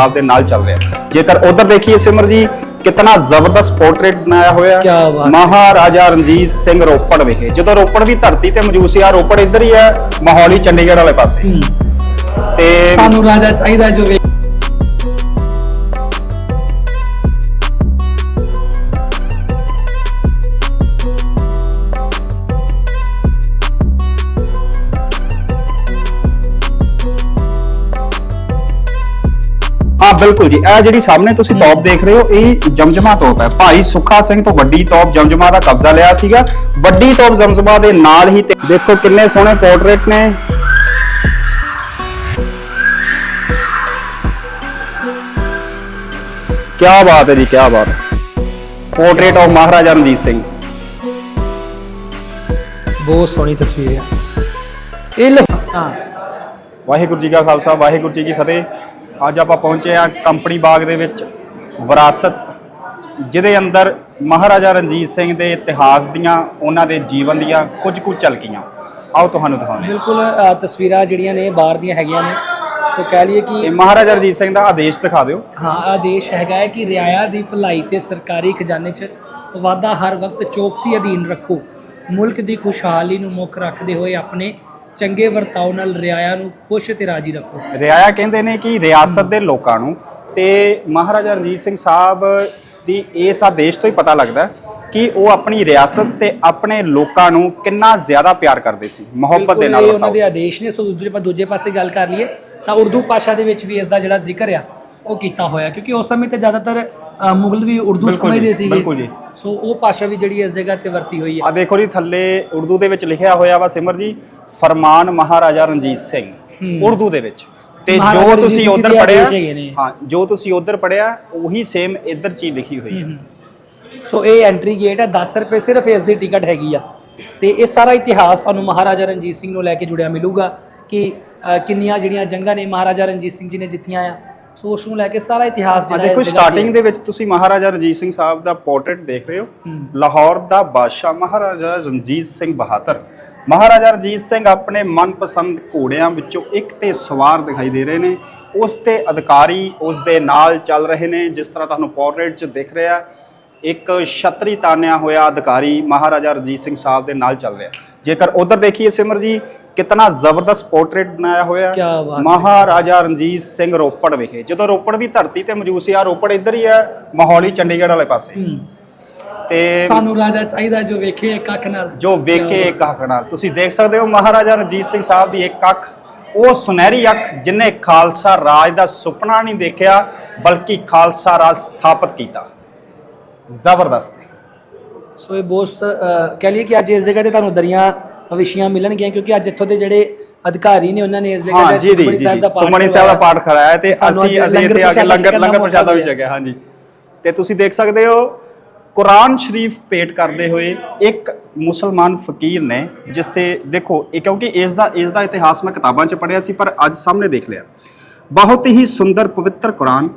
ਸਾਹਿਬ ਦੇ ਨਾਲ ਚੱਲ ਰਿਹਾ ਜੇਕਰ ਉਧਰ ਦੇਖੀਏ ਸਿਮਰ ਜੀ ਕਿਤਨਾ ਜ਼ਬਰਦਸਤ ਪੋਰਟਰੇਟ ਬਣਾਇਆ ਹੋਇਆ ਹੈ। ਕਿਆ ਬਾਤ ਹੈ। ਮਹਾਰਾਜਾ ਰਣਜੀਤ ਸਿੰਘ ਰੋਪੜ ਵਿਖੇ ਜਦੋਂ ਰੋਪੜ ਦੀ ਧਰਤੀ ਤੇ ਮੌਜੂਦ ਸੀ ਆ ਰੋਪੜ ਇੱਧਰ ਹੀ ਹੈ ਮਾਹੌਲੀ ਚੰਡੀਗੜ੍ਹ ਵਾਲੇ ਪਾਸੇ ਤੇ ਸਾਨੂੰ ਰਾਜਾ ਚਾਹੀਦਾ ਜੋ ਵੇ- ਬਿਲਕੁਲ ਜੀ। ਇਹ ਜਿਹੜੀ ਸਾਹਮਣੇ ਤੁਸੀਂ ਤੋਪ ਦੇਖ ਰਹੇ ਹੋ ਇਹ ਜਮਜਮਾ ਤੋਪ ਹੈ। ਭਾਈ ਸੁੱਖਾ ਸਿੰਘ ਤੋਂ ਵੱਡੀ ਤੋਪ ਜਮਜਮਾ ਦਾ ਕਬਜ਼ਾ ਲਿਆ ਸੀਗਾ। ਵੱਡੀ ਤੋਪ ਜਮਜਮਾ ਦੇ ਨਾਲ ਹੀ ਦੇਖੋ ਕਿੰਨੇ ਸੋਹਣੇ ਪੋਰਟਰੇਟ ਨੇ। ਕੀ ਬਾਤ ਹੈ ਜੀ ਕੀ ਬਾਤ ਪੋਰਟਰੇਟ ਆਫ ਮਹਾਰਾਜਾ ਰਣਜੀਤ ਸਿੰਘ। ਬਹੁਤ ਸੋਹਣੀ ਤਸਵੀਰ ਹੈ। ਇਹ ਲੋ ਹਾਂ। ਵਾਹਿਗੁਰੂ ਜੀ ਕਾ ਖਾਲਸਾ ਵਾਹਿਗੁਰੂ ਜੀ ਕੀ ਫਤਿਹ। ਅੱਜ ਆਪਾਂ ਪਹੁੰਚੇ ਆ ਕੰਪਨੀ ਬਾਗ ਦੇ ਵਿੱਚ ਵਿਰਾਸਤ ਜਿਹਦੇ ਅੰਦਰ ਮਹਾਰਾਜਾ ਰਣਜੀਤ ਸਿੰਘ ਦੇ ਇਤਿਹਾਸ ਦੀਆਂ ਉਹਨਾਂ ਦੇ ਜੀਵਨ ਦੀਆਂ ਕੁਝ ਕੁ ਝਲਕੀਆਂ। ਆਓ ਤੁਹਾਨੂੰ ਦਿਖਾਉਂਦੇ ਬਿਲਕੁਲ ਅ, ਤਸਵੀਰਾਂ ਜਿਹੜੀਆਂ ਨੇ ਬਾਹਰ ਦੀਆਂ ਹੈਗੀਆਂ ਨੇ। ਸੋ ਕਹਿ ਲਈਏ ਕਿ ਮਹਾਰਾਜਾ ਰਣਜੀਤ ਸਿੰਘ ਦਾ ਆਦੇਸ਼ ਦਿਖਾ ਦਿਓ। ਹਾਂ ਆਦੇਸ਼ ਹੈਗਾ ਹੈ ਕਿ ਰਿਆਇਆ ਦੀ ਭਲਾਈ ਤੇ ਸਰਕਾਰੀ ਖਜ਼ਾਨੇ 'ਚ ਵਾਧਾ ਹਰ ਵਕਤ ਚੌਕਸੀ ਅਧੀਨ ਰੱਖੋ। ਮੁਲਕ ਦੀ ਖੁਸ਼ਹਾਲੀ ਨੂੰ ਮੁੱਖ ਰੱਖਦੇ ਹੋਏ ਆਪਣੇ ਚੰਗੇ ਵਰਤਾਓ ਨਾਲ ਰਿਆਇਆ ਨੂੰ ਖੁਸ਼ ਤੇ ਰਾਜੀ ਰੱਖੋ। ਰਿਆਇਆ ਕਹਿੰਦੇ ਨੇ ਕਿ ਰਿਆਸਤ ਦੇ ਲੋਕਾਂ ਨੂੰ ਤੇ ਮਹਾਰਾਜਾ ਰਣਜੀਤ ਸਿੰਘ ਸਾਹਿਬ ਦੀ ਇਸ ਆਦੇਸ਼ ਤੋਂ ਹੀ ਪਤਾ ਲੱਗਦਾ ਕਿ ਉਹ ਆਪਣੀ ਰਿਆਸਤ ਤੇ ਆਪਣੇ ਲੋਕਾਂ ਨੂੰ ਕਿੰਨਾ ਜ਼ਿਆਦਾ ਪਿਆਰ ਕਰਦੇ ਸੀ ਮੁਹੱਬਤ ਦੇ ਨਾਲ ਉਹਨਾਂ ਦੇ ਆਦੇਸ਼ ਨੇ ਸੋ ਦੂਜੇ ਪਾ ਦੂਜੇ ਪਾਸੇ ਗੱਲ ਕਰ ਲਈਏ ਤਾਂ ਉਰਦੂ ਭਾਸ਼ਾ ਦੇ ਵਿੱਚ ਵੀ ਇਸ ਦਾ ਜਿਹੜਾ ਜ਼ਿਕਰ ਆ ਉਹ ਕੀਤਾ ਹੋਇਆ ਕਿਉਂਕਿ ਉਸ ਸਮੇਂ ਤੇ ਜ਼ਿਆਦਾਤਰ ਮੁਗਲ ਵੀ ਉਰਦੂ ਬਿਲਕੁਲ ਜੀ, ਸਮਝਦੇ ਸੀਗੇ। ਬਿਲਕੁਲ ਜੀ। ਸੋ ਉਹ ਭਾਸ਼ਾ ਵੀ ਜਿਹੜੀ ਇਸ ਜਗ੍ਹਾ ਤੇ ਵਰਤੀ ਹੋਈ ਹੈ। ਆ ਦੇਖੋ ਜੀ ਥੱਲੇ ਉਰਦੂ ਦੇ ਵਿੱਚ ਲਿਖਿਆ ਹੋਇਆ ਵਾ ਸਿਮਰ ਜੀ ਫਰਮਾਨ ਮਹਾਰਾਜਾ ਰਣਜੀਤ ਸਿੰਘ ਹੂੰ। ਉਰਦੂ ਦੇ ਵਿੱਚ। ਤੇ ਮਹਾਰਾਜਾ ਜੋ ਰਣਜੀਤ ਤੁਸੀਂ ਸਿੰਘ ਉਧਰ ਦੇ ਪੜਿਆ ਆਦੇਸ਼ ਹੈਗੇ ਨੇ। ਹਾਂ ਜੋ ਤੁਸੀਂ ਉਧਰ ਪੜਿਆ ਉਹੀ ਸੇਮ ਇੱਧਰ ਚੀਜ਼ ਲਿਖੀ ਹੋਈ ਹੈ। ਸੋ ਇਹ ਐਂਟਰੀ ਗੇਟ ਹੈ 10 ਰੁਪਏ ਸਿਰਫ ਇਸ ਦੀ ਟਿਕਟ ਹੈਗੀ ਆ। ਤੇ ਇਹ ਸਾਰਾ ਇਤਿਹਾਸ ਤੁਹਾਨੂੰ ਮਹਾਰਾਜਾ ਰਣਜੀਤ ਸਿੰਘ ਨੂੰ ਲੈ ਕੇ ਜੁੜਿਆ ਮਿਲੂਗਾ ਕਿ ਅ, ਕਿੰਨੀਆਂ ਜਿਹੜੀਆਂ ਜੰਗਾਂ ਨੇ ਮਹਾਰਾਜਾ ਰਣਜੀਤ ਸਿੰਘ ਜੀ ਨੇ ਜਿੱਤੀਆਂ ਆ। ਸੋ ਉਸ ਨੂੰ ਲੈ ਕੇ ਸਾਰਾ ਇਤਿਹਾਸ ਜਿਹੜਾ ਦੇਖੋ ਸਟਾਰਟਿੰਗ ਦੇ ਵਿੱਚ ਤੁਸੀਂ ਮਹਾਰਾਜਾ ਰਣਜੀਤ ਸਿੰਘ ਸਾਹਿਬ ਦਾ ਪੋਰਟਰੇਟ ਦੇਖ ਰਹੇ ਹੋ। ਹੂੰ। ਲਾਹੌਰ ਦਾ ਬਾਦਸ਼ਾਹ ਮਹਾਰਾਜਾ ਰਣਜੀਤ ਸਿੰਘ ਬਹਾਦਰ। ਮਹਾਰਾਜਾ ਰਣਜੀਤ ਸਿੰਘ ਆਪਣੇ ਮਨਪਸੰਦ ਘੋੜਿਆਂ ਵਿੱਚੋਂ ਇੱਕ ਤੇ ਸਵਾਰ ਦਿਖਾਈ ਦੇ ਰਹੇ ਨੇ। ਉਸ ਤੇ ਅਧਿਕਾਰੀ ਉਸ ਦੇ ਨਾਲ ਚੱਲ ਰਹੇ ਨੇ ਜਿਸ ਤਰ੍ਹਾਂ ਤੁਹਾਨੂੰ ਪੋਰਟਰੇਟ 'ਚ ਦਿਖ ਰਿਹਾ। ਇੱਕ ਛਤਰੀ ਤਾਨਿਆ ਹੋਇਆ ਅਧਿਕਾਰੀ ਮਹਾਰਾਜਾ ਰਣਜੀਤ ਸਿੰਘ ਸਾਹਿਬ ਦੇ ਨਾਲ ਚੱਲ ਰਿਹਾ। ਜੇਕਰ ਉਧਰ ਦੇਖੀਏ ਸਿਮਰ ਜੀ ਕਿਤਨਾ ਜ਼ਬਰਦਸਤ ਪੋਰਟਰੇਟ ਬਣਾਇਆ ਹੋਇਆ ਕਿਆ ਬਾਤ ਹੈ। ਮਹਾਰਾਜਾ ਰਣਜੀਤ ਸਿੰਘ ਰੋਪੜ ਵਿਖੇ। ਜਦੋਂ ਰੋਪੜ ਦੀ ਧਰਤੀ ਤੇ ਮੌਜੂਦ ਸੀ ਆ ਰੋਪੜ ਇੱਧਰ ਹੀ ਹੈ ਮਾਹੌਲੀ ਚੰਡੀਗੜ੍ਹ ਵਾਲੇ ਪਾਸੇ। ਹੂੰ। ਤੇ ਸਾਨੂੰ ਰਾਜਾ ਚਾਹੀਦਾ ਜੋ ਵੇਖੇ ਇੱਕ ਅੱਖ ਨਾਲ। ਜੋ ਵੇਖੇ ਇੱਕ ਅੱਖ ਨਾਲ। ਤੁਸੀਂ ਦੇਖ ਸਕਦੇ ਹੋ ਮਹਾਰਾਜਾ ਰਣਜੀਤ ਸਿੰਘ ਸਾਹਿਬ ਦੀ ਇੱਕ ਅੱਖ ਉਹ ਸੁਨਹਿਰੀ ਅੱਖ ਜਿਨੇ ਖਾਲਸਾ ਰਾਜ ਦਾ ਸੁਪਨਾ ਨਹੀਂ ਦੇਖਿਆ ਬਲਕਿ ਖਾਲਸਾ ਰਾਜ ਸਥਾਪਿਤ ਕੀਤਾ। ਜ਼ਬਰਦਸਤ। ਸੋ ਇਹ ਬਹੁਤ ਕਹਿ ਲਈਏ ਕਿ ਅੱਜ ਇਸ ਜਗ੍ਹਾ ਤੇ ਤੁਹਾਨੂੰ ਦਰੀਆਂ ਵਿਸ਼ੀਆਂ ਮਿਲਣਗੀਆਂ ਕਿਉਂਕਿ ਅੱਜ ਇੱਥੋਂ ਦੇ ਜਿਹੜੇ ਅਧਿਕਾਰੀ ਨੇ ਉਹਨਾਂ ਨੇ ਇਸ ਜਗ੍ਹਾ ਤੇ ਜੀ ਸਾਹਿਬ ਦਾ ਪਾਠ ਸੁਮਣੀ ਸਾਹਿਬ ਦਾ। ਪਾਠ ਕਰਾਇਆ ਤੇ ਅਸੀਂ ਅਸੀਂ ਇੱਥੇ ਆ ਕੇ ਲੰਗਰ ਲੰਗਰ ਪ੍ਰਸ਼ਾਦਾ ਵੀ ਛਕਿਆ। ਹਾਂਜੀ ਤੇ ਤੁਸੀਂ ਦੇਖ ਸਕਦੇ ਹੋ ਕੁਰਾਨ ਸ਼ਰੀਫ ਭੇਟ ਕਰਦੇ ਹੋਏ ਇੱਕ ਮੁਸਲਮਾਨ ਫਕੀਰ ਨੇ ਜਿਸ ਤੇ ਦੇਖੋ ਇਹ ਕਿਉਂਕਿ ਇਸ ਦਾ ਇਸ ਦਾ ਇਤਿਹਾਸ ਮੈਂ ਕਿਤਾਬਾਂ 'ਚ ਪੜ੍ਹਿਆ ਸੀ ਪਰ ਅੱਜ ਸਾਹਮਣੇ ਦੇਖ ਲਿਆ ਬਹੁਤ ਹੀ ਸੁੰਦਰ ਪਵਿੱਤਰ ਕੁਰਾਨ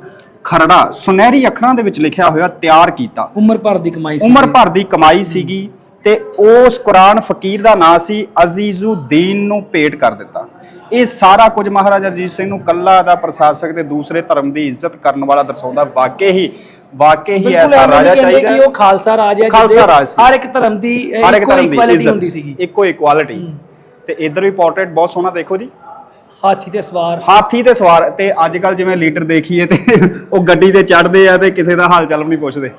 ਖਰੜਾ ਸੁਨਹਿਰੀ ਅੱਖਰਾਂ ਦੇ ਵਿੱਚ ਲਿਖਿਆ ਹੋਇਆ ਤਿਆਰ ਕੀਤਾ। ਉਮਰ ਭਰ ਦੀ ਕਮਾਈ ਸੀ ਉਮਰ ਭਰ ਦੀ ਕਮਾਈ ਸੀਗੀ ਤੇ ਉਸ ਕੁਰਾਨ ਫਕੀਰ ਦਾ ਨਾਂ ਸੀ ਅਜ਼ੀਜ਼ੁਦੀਨ ਨੂੰ ਭੇਟ ਕਰ ਦਿੱਤਾ। ਇਹ ਸਾਰਾ ਕੁਝ ਮਹਾਰਾਜਾ ਰਣਜੀਤ ਸਿੰਘ ਨੂੰ ਕੱਲਾ ਦਾ ਪ੍ਰਸ਼ਾਸਕ ਤੇ ਦੂਸਰੇ ਧਰਮ ਦੀ ਇੱਜ਼ਤ ਕਰਨ ਵਾਲਾ ਦਰਸਾਉਂਦਾ ਵਾਕਈ ਹੀ ਵਾਕਈ ਹੀ ਐਸਾ ਰਾਜਾ ਚਾਹੀਦਾ। ਕਿ ਉਹ ਖਾਲਸਾ ਰਾਜ ਹੈ ਜਿਹਦੇ। ਹਰ ਇੱਕ ਧਰਮ ਦੀ ਅ, ਹਰ ਇੱਕ ਇੱਕੋ ਧਰਮ ਦੀ ਇਕੁਐਲਿਟੀ ਇੱਜ਼ਤ ਹੁੰਦੀ ਸੀਗੀ। ਇੱਕੋ ਇਕੁਐਲਿਟੀ ਤੇ ਇਧਰ ਵੀ ਪੋਰਟਰੇਟ ਬਹੁਤ ਸੋਹਣਾ ਦੇਖੋ ਜੀ। ਹਾਥੀ ਤੇ ਸਵਾਰ। ਹਾਥੀ ਤੇ ਸਵਾਰ ਤੇ ਅੱਜ ਕੱਲ ਜਿਵੇਂ ਲੀਡਰ ਦੇਖੀਏ ਤੇ ਉਹ ਗੱਡੀ ਤੇ ਚੜਦੇ ਆ ਤੇ ਕਿਸੇ ਦਾ ਹਾਲ ਚਾਲ ਵੀ ਨਹੀਂ ਪੁੱਛਦੇ।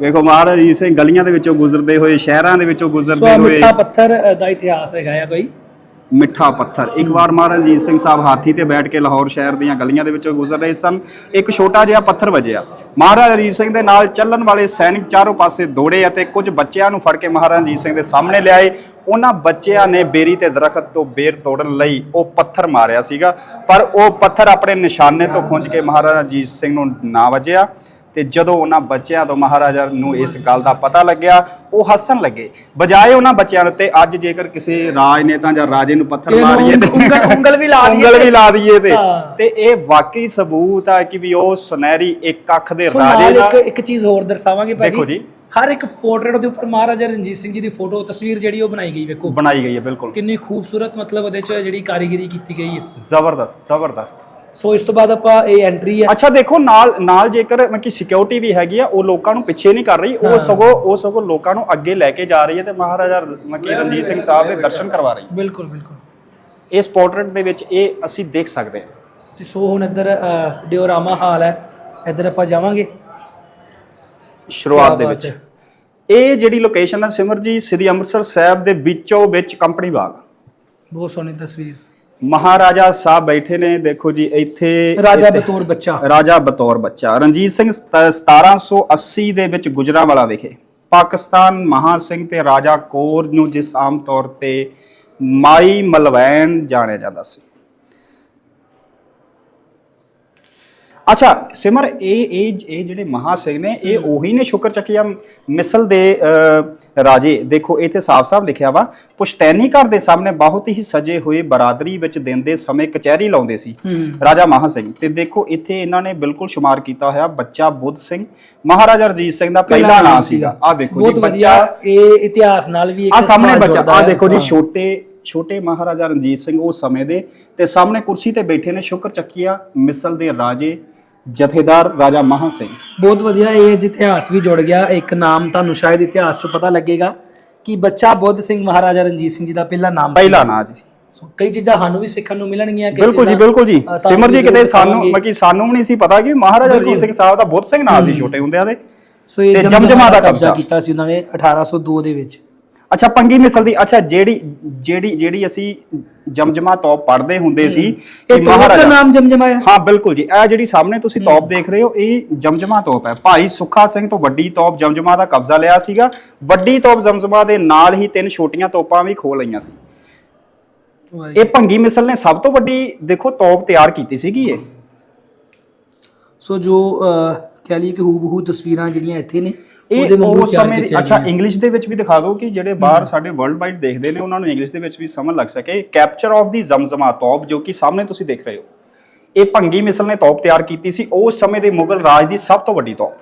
ਵੇਖੋ ਮਹਾਰਾਜ ਜੀ ਗਲੀਆਂ ਦੇ ਵਿੱਚੋਂ ਗੁਜ਼ਰਦੇ ਹੋਏ ਸ਼ਹਿਰਾਂ ਦੇ ਵਿੱਚੋਂ ਸੋ ਗੁਜ਼ਰਦੇ ਹੋਏ। ਮਿੱਠਾ ਪੱਥਰ ਦਾ ਇਤਿਹਾਸ ਹੈਗਾ ਆ ਕੋਈ। ਮਿੱਠਾ ਪੱਥਰ। ਇੱਕ ਵਾਰ ਮਹਾਰਾਜ ਰਣਜੀਤ ਸਿੰਘ ਸਾਹਿਬ ਹਾਥੀ ਤੇ ਬੈਠ ਕੇ ਲਾਹੌਰ ਸ਼ਹਿਰ ਦੀਆਂ ਗਲੀਆਂ ਦੇ ਵਿੱਚੋਂ ਗੁਜ਼ਰ ਰਹੇ ਸਨ। ਇੱਕ ਛੋਟਾ ਜਿਹਾ ਪੱਥਰ ਵੱਜਿਆ। ਮਹਾਰਾਜ ਰਣਜੀਤ ਸਿੰਘ ਦੇ ਨਾਲ ਚੱਲਣ ਵਾਲੇ ਸੈਨਿਕ ਚਾਰੋਂ ਪਾਸੇ ਦੌੜੇ ਅਤੇ ਕੁਝ ਬੱਚਿਆਂ ਨੂੰ ਫੜ ਕੇ ਮਹਾਰਾਜ ਰਣਜੀਤ ਸਿੰਘ ਦੇ ਸਾਹਮਣੇ ਲਿਆਏ। ਉਹਨਾਂ ਬੱਚਿਆਂ ਨੇ ਬੇਰੀ ਤੇ ਦਰਖਤ ਤੋਂ ਬੇਰ ਤੋੜਨ ਲਈ ਉਹ ਪੱਥਰ ਮਾਰਿਆ ਸੀਗਾ। ਪਰ ਉਹ ਪੱਥਰ ਆਪਣੇ ਨਿਸ਼ਾਨੇ ਤੋਂ ਖੁੰਝ ਕੇ ਮਹਾਰਾਜਾ ਰਣਜੀਤ ਸਿੰਘ ਨੂੰ ਨਾ ਵੱਜਿਆ। ਤੇ ਜਦੋਂ ਉਹਨਾਂ ਬੱਚਿਆਂ ਤੋਂ ਮਹਾਰਾਜਾ ਨੂੰ ਇਸ ਗੱਲ ਦਾ ਪਤਾ ਲੱਗਿਆ ਉਹ ਹੱਸਣ ਲੱਗੇ। ਬਜਾਏ ਉਹਨਾਂ ਬੱਚਿਆਂ ਨੂੰ ਤੇ ਅੱਜ ਜੇਕਰ ਕਿਸੇ ਰਾਜਨੇਤਾ ਜਾਂ ਰਾਜੇ ਨੂੰ ਪੱਥਰ ਮਾਰੀਏ ਤੇ ਉਂਗਲ- ਉਂਗਲ ਵੀ ਲਾ ਦਈਏ ਉਂਗਲ ਵੀ ਲਾ ਦਈਏ ਤੇ। ਤੇ ਇਹ ਵਾਕਈ ਸਬੂਤ ਆ ਕਿ ਵੀ ਉਹ ਸੁਨਹਿਰੀ ਇੱਕ ਅੱਖ ਦੇ ਰਾਜੇ ਦਾ ਇੱਕ ਇੱਕ ਚੀਜ਼ ਹੋਰ ਦਰਸਾਵਾਂਗੇ ਭਾਜੀ। ਦੇਖੋ ਜੀ। ਹਰ ਇੱਕ ਪੋਰਟਰੇਟ ਦੇ ਉੱਪਰ ਮਹਾਰਾਜਾ ਰਣਜੀਤ ਸਿੰਘ ਜੀ ਦੀ ਫੋਟੋ ਤਸਵੀਰ ਜਿਹੜੀ ਉਹ ਬਣਾਈ ਗਈ ਵੇਖੋ। ਬਣਾਈ ਗਈ ਹੈ ਬਿਲਕੁਲ। ਕਿੰਨੀ ਖੂਬਸੂਰਤ ਮਤਲਬ ਉਹਦੇ ਚ ਜਿਹੜੀ ਕਾਰੀਗਰੀ ਕੀਤੀ ਗਈ ਹੈ। ਜ਼ਬਰਦਸਤ ਜ਼ਬਰਦਸਤ। ਸੋ ਇਸ ਤੋਂ ਬਾਅਦ ਆਪਾਂ ਇਹ ਐਂਟਰੀ ਹੈ। ਅੱਛਾ ਦੇਖੋ ਨਾਲ ਨਾਲ ਜੇਕਰ ਮਤਲਬ ਕਿ ਸਿਕਿਉਰਿਟੀ ਵੀ ਹੈਗੀ ਆ ਉਹ ਲੋਕਾਂ ਨੂੰ ਪਿੱਛੇ ਨਹੀਂ ਕਰ ਰਹੀ ਉਹ ਸਗੋਂ ਉਹ ਸਗੋਂ ਲੋਕਾਂ ਨੂੰ ਅੱਗੇ ਲੈ ਕੇ ਜਾ ਰਹੀ ਹੈ ਤੇ ਮਹਾਰਾਜਾ ਮਤਲਬ ਕਿ ਰਣਜੀਤ ਸਿੰਘ ਸਾਹਿਬ ਦੇ ਦਰਸ਼ਨ ਕਰਵਾ ਰਹੀ ਹੈ। ਬਿਲਕੁਲ ਬਿਲਕੁਲ। ਇਸ ਪੋਰਟਰੇਟ ਦੇ ਵਿੱਚ ਇਹ ਅਸੀਂ ਦੇਖ ਸਕਦੇ ਹਾਂ। ਤੇ ਸੋ ਹੁਣ ਇੱਧਰ ਡਿਓਰਾਮਾ ਹਾਲ ਹੈ। ਇੱਧਰ ਆਪਾਂ ਜਾਵਾਂਗੇ। ਸ਼ੁਰੂਆਤ ਦੇ ਵਿੱਚ। ਇਹ ਜਿਹੜੀ ਲੋਕੇਸ਼ਨ ਹੈ ਸਿਮਰ ਜੀ ਸ੍ਰੀ ਅੰਮ੍ਰਿਤਸਰ ਸਾਹਿਬ ਦੇ ਵਿੱਚੋਂ ਵਿੱਚ ਕੰਪਨੀ ਬਾਗ। ਬਹੁਤ ਸੋਹਣੀ ਤਸਵੀਰ। ਮਹਾਰਾਜਾ ਸਾਹਿਬ ਬੈਠੇ ਨੇ ਦੇਖੋ ਜੀ ਇੱਥੇ ਰਾਜਾ ਬਤੌਰ ਬੱਚਾ। ਰਾਜਾ ਬਤੌਰ ਬੱਚਾ। ਰਣਜੀਤ ਸਿੰਘ ਸਤ- 1780 ਦੇ ਵਿੱਚ ਗੁਜਰਾਂਵਾਲਾ ਵਿਖੇ ਪਾਕਿਸਤਾਨ ਮਹਾ ਸਿੰਘ ਤੇ ਰਾਜਾ ਕੋਰ ਨੂੰ ਜਿਸ ਆਮ ਤੌਰ ਤੇ ਮਾਈ ਮਲਵੈਣ ਜਾਣਿਆ ਜਾਂਦਾ ਸੀ। ਅੱਛਾ ਸਿਮਰ ਇਹ ਇਹ ਇਹ ਜਿਹੜੇ ਮਹਾ ਸਿੰਘ ਨੇ ਇਹ ਉਹੀ ਨੇ ਸ਼ੁਕਰ ਚੱਕਿਆ ਮਿਸਲ ਦੇ ਰਾਜੇ? ਦੇਖੋ ਇੱਥੇ ਸਾਫ਼-ਸਾਫ਼ ਲਿਖਿਆ ਵਾ ਪੁਸ਼ਤੈਨੀ ਘਰ ਦੇ ਸਾਹਮਣੇ ਬਹੁਤ ਹੀ ਸਜੇ ਹੋਏ ਬਰਾਦਰੀ ਵਿੱਚ ਦਿਨ ਦੇ ਸਮੇਂ ਕਚਹਿਰੀ ਲਾਉਂਦੇ ਸੀ ਰਾਜਾ ਮਹਾ ਸਿੰਘ ਤੇ ਦੇਖੋ ਇੱਥੇ ਇਹਨਾਂ ਨੇ ਬਿਲਕੁਲ ਸ਼ੁਮਾਰ ਕੀਤਾ ਹੋਇਆ ਬੱਚਾ ਬੁੱਧ ਸਿੰਘ। ਮਹਾਰਾਜਾ ਰਣਜੀਤ ਸਿੰਘ ਦਾ ਪਹਿਲਾ ਨਾਮ ਸੀਗਾ। ਆ ਦੇਖੋ ਜੀ ਬੱਚਾ ਇਹ ਇਤਿਹਾਸ ਨਾਲ ਵੀ ਇੱਕ ਆ ਸਾਹਮਣੇ ਬੱਚਾ ਆ। ਦੇਖੋ ਜੀ। ਛੋਟੇ ਛੋਟੇ ਮਹਾਰਾਜਾ ਰਣਜੀਤ ਸਿੰਘ ਉਸ ਸਮੇਂ ਦੇ। ਤੇ ਸਾਹਮਣੇ ਕੁਰਸੀ ਤੇ ਬੈਠੇ ਨੇ ਸ਼ੁਕਰ ਚੱਕੀਆ ਮਿਸਲ ਦੇ ਰਾਜੇ। ਜਥੇਦਾਰ ਰਾਜਾ ਮਹਾ ਸਿੰਘ। ਬਹੁਤ ਵਧੀਆ ਇਹ ਅੱਜ ਇਤਿਹਾਸ ਵੀ ਜੁੜ ਗਿਆ। ਇੱਕ ਨਾਮ ਤੁਹਾਨੂੰ ਸ਼ਾਇਦ ਇਤਿਹਾਸ ਚੋਂ ਪਤਾ ਲੱਗੇਗਾ ਕਿ ਬੱਚਾ ਬੁੱਧ ਸਿੰਘ ਮਹਾਰਾਜਾ ਰਣਜੀਤ ਸਿੰਘ ਜੀ ਦਾ ਪਹਿਲਾ ਨਾਮ ਸੀ। ਪਹਿਲਾ ਨਾਂ ਜੀ। ਸੋ ਕਈ ਚੀਜ਼ਾਂ ਸਾਨੂੰ ਵੀ ਸਿੱਖਣ ਨੂੰ ਮਿਲਣਗੀਆਂ ਕਈ ਬਿਲਕੁਲ ਜੀ ਚੀਜ਼ਾਂ, ਬਿਲਕੁਲ ਜੀ। ਅ, ਤੁਹਾਨੂੰ ਸਿਮਰ ਜੀ ਵੀ ਕਿਤੇ ਜ਼ਰੂਰ ਸਾਨੂੰ ਕਿ ਸਾਨੂੰ ਵੀ ਨਹੀਂ ਸੀ ਪਤਾ ਕਿ ਮਹਾਰਾਜਾ। ਰਣਜੀਤ ਸਿੰਘ ਸਾਹਿਬ ਦਾ ਬੁੱਧ ਸਿੰਘ ਨਾਂ ਸੀ ਛੋਟੇ ਹੁੰਦਿਆਂ ਦੇ। ਸੋ ਇਹ ਤੇ ਜਮਜਮਾ ਦਾ ਕਬਜ਼ਾ। ਕੀਤਾ ਸੀ ਉਹਨਾਂ ਨੇ 1802 ਦੇ ਵਿੱਚ। ਅੱਛਾ ਪੰਗੀ ਮਿਸਲ ਦੀ ਅੱਛਾ ਜਿਹੜੀ ਜਿਹੜੀ ਜਿਹੜੀ ਅਸੀਂ ਜਮਜਮਾ ਤੋਪ ਪੜ੍ਹਦੇ ਹੁੰਦੇ ਸੀ ਕਿ ਇਹ ਤੋਪ ਦਾ ਨਾਮ ਜਮਜਮਾ ਹੈ? ਹਾਂ ਬਿਲਕੁਲ ਜੀ। ਇਹ ਜਿਹੜੀ ਸਾਹਮਣੇ ਤੁਸੀਂ ਤੋਪ ਦੇਖ ਰਹੇ ਹੋ ਇਹ ਜਮਜਮਾ ਤੋਪ ਹੈ। ਭਾਈ ਸੁੱਖਾ ਸਿੰਘ ਤੋਂ ਵੱਡੀ ਤੋਪ ਜਮਜਮਾ ਦਾ ਕਬਜ਼ਾ ਲਿਆ ਸੀਗਾ। ਵੱਡੀ ਤੋਪ ਜਮਜਮਾ ਦੇ ਨਾਲ ਹੀ ਤਿੰਨ ਛੋਟੀਆਂ ਤੋਪਾਂ ਵੀ ਖੋ ਲਈਆਂ ਸੀ। ਇਹ ਭੰਗੀ ਮਿਸਲ ਨੇ ਸਭ ਤੋਂ ਵੱਡੀ ਦੇਖੋ ਤੋਪ ਤਿਆਰ ਕੀਤੀ ਸੀਗੀ ਇਹ। ਸੋ ਜੋ ਕਹਿ ਲਈਏ ਕਿ ਹੂਬਹੂ ਤਸਵੀਰਾਂ ਜਿਹੜੀਆਂ ਇੱਥੇ ਨੇ ਇਹ ਵਾਂਗੂ ਉਸ ਤਿਆਰ ਸਮੇਂ ਦੀ ਕੀਤੀਆਂ ਅੱਛਾ ਗਈਆਂ। ਇੰਗਲਿਸ਼ ਦੇ ਵਿੱਚ ਵੀ ਦਿਖਾ ਦਿਓ ਕਿ ਜਿਹੜੇ ਬਾਹਰ ਸਾਡੇ ਵਰਲਡ ਵਾਈਡ ਦੇਖਦੇ ਨੇ ਉਹਨਾਂ ਨੂੰ ਇੰਗਲਿਸ਼ ਦੇ ਵਿੱਚ ਵੀ ਸਮਝ ਲੱਗ ਸਕੇ। ਕੈਪਚਰ ਆਫ ਦੀ ਜ਼ਮਜ਼ਮਾ ਤੋਪ ਜੋ ਕਿ ਸਾਹਮਣੇ ਤੁਸੀਂ ਦੇਖ ਰਹੇ ਹੋ। ਇਹ ਭੰਗੀ ਮਿਸਲ ਨੇ ਤੋਪ ਤਿਆਰ ਕੀਤੀ ਸੀ। ਉਸ ਸਮੇਂ ਦੇ ਮੁਗਲ ਰਾਜ ਦੀ ਸਭ ਤੋਂ ਵੱਡੀ ਤੋਪ।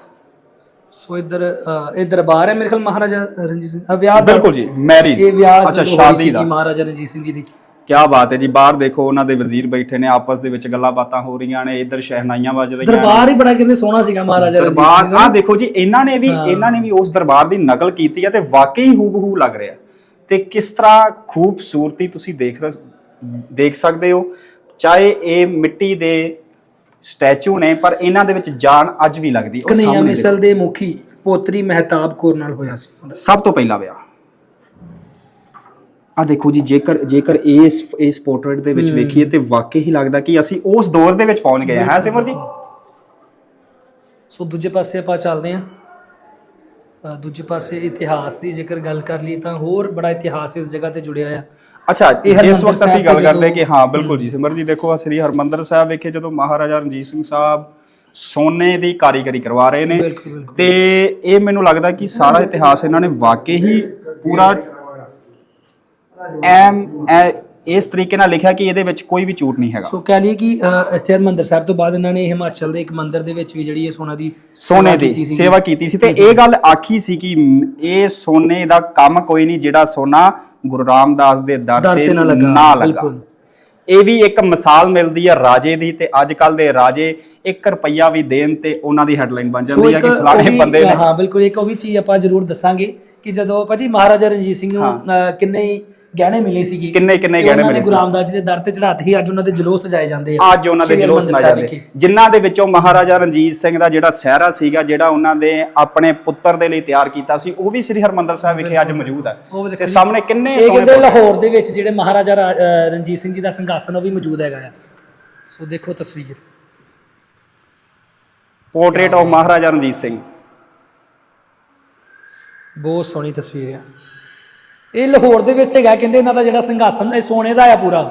ਸੋ ਇੱਧਰ ਅਹ, ਇਹ ਦਰਬਾਰ ਹੈ ਮੇਰੇ ਖਿਆਲ ਮਹਾਰਾਜਾ ਰਣਜੀਤ ਸਿੰਘ। ਵਿਆਹ ਦਾ- ਬਿਲਕੁਲ ਜੀ ਮੈਰਿਜ ਇਹ ਵਿਆਹ ਅੱਛਾ ਜਦੋਂ ਹੋਈ ਸ਼ਾਦੀ ਦਾ। ਮਹਾਰਾਜਾ ਰਣਜੀਤ ਸਿੰਘ ਜੀ ਦੀ। ਕੀ ਬਾਤ ਹੈ ਜੀ ਬਾਹਰ ਦੇਖੋ ਉਹਨਾਂ ਦੇ ਵਜ਼ੀਰ ਬੈਠੇ ਨੇ ਆਪਸ ਦੇ ਵਿੱਚ ਗੱਲਾਂ ਬਾਤਾਂ ਹੋ ਰਹੀਆਂ ਨੇ ਇੱਧਰ ਸ਼ਹਿਨਾਈਆਂ ਵੱਜ ਰਹੀਆਂ ਨੇ। ਦਰਬਾਰ ਹੀ ਬੜਾ ਕਹਿੰਦੇ ਸੋਹਣਾ ਸੀਗਾ ਮਹਾਰਾਜਾ ਰਣਜੀਤ ਦਰਬਾਰ ਆ ਦੇਖੋ ਜੀ ਇਹਨਾਂ ਨੇ ਵੀ ਇਹਨਾਂ ਨੇ ਵੀ ਉਸ ਦਰਬਾਰ ਦੀ ਨਕਲ ਕੀਤੀ ਹੈ ਤੇ ਵਾਕਈ ਹੂਬਹੂ ਲੱਗ ਰਿਹਾ। ਤੇ ਕਿਸ ਤਰ੍ਹਾਂ ਖੂਬਸੂਰਤੀ ਤੁਸੀਂ ਦੇਖ ਦੇਖ ਸਕਦੇ ਹੋ? ਚਾਹੇ ਇਹ ਮਿੱਟੀ ਦੇ ਸਟੈਚੂ ਨੇ ਪਰ ਇਹਨਾਂ ਦੇ ਵਿੱਚ ਜਾਨ ਅੱਜ ਵੀ ਲੱਗਦੀ ਉਹ ਸਾਹਮਣੇ ਮਿਸਲ ਦੇ ਮੁਖੀ ਪੋਤਰੀ ਮਹਿਤਾਬ ਕੌਰ ਨਾਲ ਹੋਇਆ ਸੀ। ਸਭ ਤੋਂ ਪਹਿਲਾ ਵਿਆਹ। ਆ ਦੇਖੋ ਜੀ ਜੇਕਰ ਜੇਕਰ ਇਸ ਇਸ ਪੋਰਟਰੇਟ ਦੇ ਵਿੱਚ ਵੇਖੀਏ ਤੇ ਵਾਕਈ ਹੀ ਲੱਗਦਾ ਕਿ ਅਸੀਂ ਉਸ ਦੌਰ ਦੇ ਵਿੱਚ ਪਹੁੰਚ ਗਏ ਹਾਂ। ਸਿਮਰ ਜੀ? ਸੋ ਦੂਜੇ ਪਾਸੇ ਆਪਾਂ ਚੱਲਦੇ ਹਾਂ। ਦੂਜੇ ਪਾਸੇ ਇਤਿਹਾਸ ਦੀ ਜੇਕਰ ਗੱਲ ਕਰ ਲਈ ਤਾਂ ਹੋਰ ਬੜਾ ਇਤਿਹਾਸ ਇਸ ਜਗ੍ਹਾ ਤੇ ਜੁੜਿਆ ਆ। ਅੱਛਾ ਹਰਿਮੰਦਰ ਵਕਤ ਅਸੀਂ ਗੱਲ ਕਰਦੇ ਕਿ ਹਾਂ ਬਿਲਕੁਲ ਜੀ ਸਿਮਰ ਜੀ ਦੇਖੋ ਆ ਸ੍ਰੀ ਹਰਮੰਦਰ ਸਾਹਿਬ ਵਿਖੇ ਜਦੋਂ ਮਹਾਰਾਜਾ ਰਣਜੀਤ ਸਿੰਘ ਸਾਹਿਬ ਸੋਨੇ ਦੀ ਕਾਰੀਗਰੀ ਕਰਵਾ ਰਹੇ ਨੇ ਤੇ ਇਹ ਮੈਨੂੰ ਲੱਗਦਾ ਕਿ ਸਾਰਾ ਇਤਿਹਾਸ ਇਹਨਾਂ ਨੇ ਵਾਕਈ ਹੀ ਪੂਰਾ ਐਮ ਇਸ ਤਰੀਕੇ ਨਾਲ ਲਿਖਿਆ ਕਿ ਇਹਦੇ ਵਿੱਚ ਕੋਈ ਵੀ ਝੂਠ ਨਹੀਂ ਹੈਗਾ। ਸੋ ਕਹਿ ਲਈਏ ਕਿ ਇੱਥੇ ਹਰਮੰਦਰ ਸਾਹਿਬ ਤੋਂ ਬਾਅਦ ਇਹਨਾਂ ਨੇ ਹਿਮਾਚਲ ਦੇ ਇੱਕ ਮੰਦਿਰ ਦੇ ਵਿੱਚ ਵੀ ਜਿਹੜੀ ਇਹ ਸੋਨਾ ਦੀ ਸੋਨੇ ਦੀ। ਸੇਵਾ ਕੀਤੀ ਸੀ ਤੇ ਇਹ ਗੱਲ ਆਖੀ ਸੀ ਕਿ ਇਹ ਸੋਨੇ ਦਾ ਕੰਮ ਕੋਈ ਨਹੀਂ ਜਿਹੜਾ ਸੋਨਾ ਗੁਰੂ ਰਾਮਦਾਸ ਦੇ ਦਰ ਤੇ ਨਾ ਲੱਗਾ। ਇਹ ਵੀ ਇੱਕ ਮਿਸਾਲ ਮਿਲਦੀ ਹੈ ਰਾਜੇ ਦੀ ਤੇ ਅੱਜ ਕੱਲ ਦੇ ਰਾਜੇ 1 ਰੁਪਈਆ ਵੀ ਦੇਣ ਤੇ ਉਹਨਾਂ ਦੀ ਹੈਡਲਾਈਨ ਬਣ ਜਾਂਦੀ ਹੈ ਕਿ ਫਲਾਣੇ ਬੰਦੇ ਨੇ। ਹਾਂ ਬਿਲਕੁਲ ਇੱਕ ਉਹ ਵੀ ਚੀਜ਼ ਆਪਾਂ ਜ਼ਰੂਰ ਦੱਸਾਂਗੇ ਕਿ ਜਦੋਂ ਭਾਜੀ ਮਹਾਰਾਜਾ ਰਣਜੀਤ ਸਿੰਘ ਨੂੰ ਕਿੰਨੇ ਹੀ ਗਹਿਣੇ ਮਿਲੇ ਸੀਗੇ। ਕਿੰਨੇ ਕਿੰਨੇ ਗਹਿਣੇ ਮਿਲੇ ਗੁਰੂ ਸੀ? ਰਾਮਦਾਸ ਜੀ ਦੇ ਦਰ ਤੇ ਚੜਾਤੇ ਸੀ ਅੱਜ ਉਹਨਾਂ ਦੇ ਜਲੂਸ ਸਜਾਏ ਜਾਂਦੇ ਆ। ਅੱਜ ਉਹਨਾਂ ਦੇ ਜਲੂਸ ਸਾਹਿਬ ਜਾਂਦੇ। ਜਿਨ੍ਹਾਂ ਦੇ ਵਿੱਚੋਂ ਮਹਾਰਾਜਾ ਰਣਜੀਤ ਸਿੰਘ ਦਾ ਜਿਹੜਾ ਸਹਿਰਾ ਸੀਗਾ ਜਿਹੜਾ ਉਹਨਾਂ ਦੇ ਆਪਣੇ ਪੁੱਤਰ ਦੇ ਲਈ ਤਿਆਰ ਕੀਤਾ ਸੀ ਉਹ ਵੀ ਸ੍ਰੀ ਹਰਮੰਦਰ ਸਾਹਿਬ ਵਿਖੇ ਅੱਜ ਮੌਜੂਦ ਹੈ। ਤੇ। ਸਾਹਮਣੇ ਕਿੰਨੇ ਇਹ ਸੋਹਣੇ ਲਾਹੌਰ ਦੇ ਵਿੱਚ ਜਿਹੜੇ ਮਹਾਰਾਜਾ ਰਣਜੀਤ ਸਿੰਘ ਜੀ ਦਾ ਸਿੰਘਾਸਨ ਉਹ ਵੀ ਮੌਜੂਦ ਹੈਗਾ ਆ। ਸੋ ਦੇਖੋ ਤਸਵੀਰ। Portrait of Maharaja Ranjit Singh. ਬਹੁਤ ਸੋਹਣੀ ਤਸਵੀਰ ਆ। ਇਹ ਲਾਹੌਰ ਦੇ ਵਿੱਚ ਹੈਗਾ ਕਹਿੰਦੇ ਇਹਨਾਂ ਦਾ ਜਿਹੜਾ ਸਿੰਘਾਸਨ ਇਹ ਸੋਨੇ ਦਾ ਆ ਪੂਰਾ।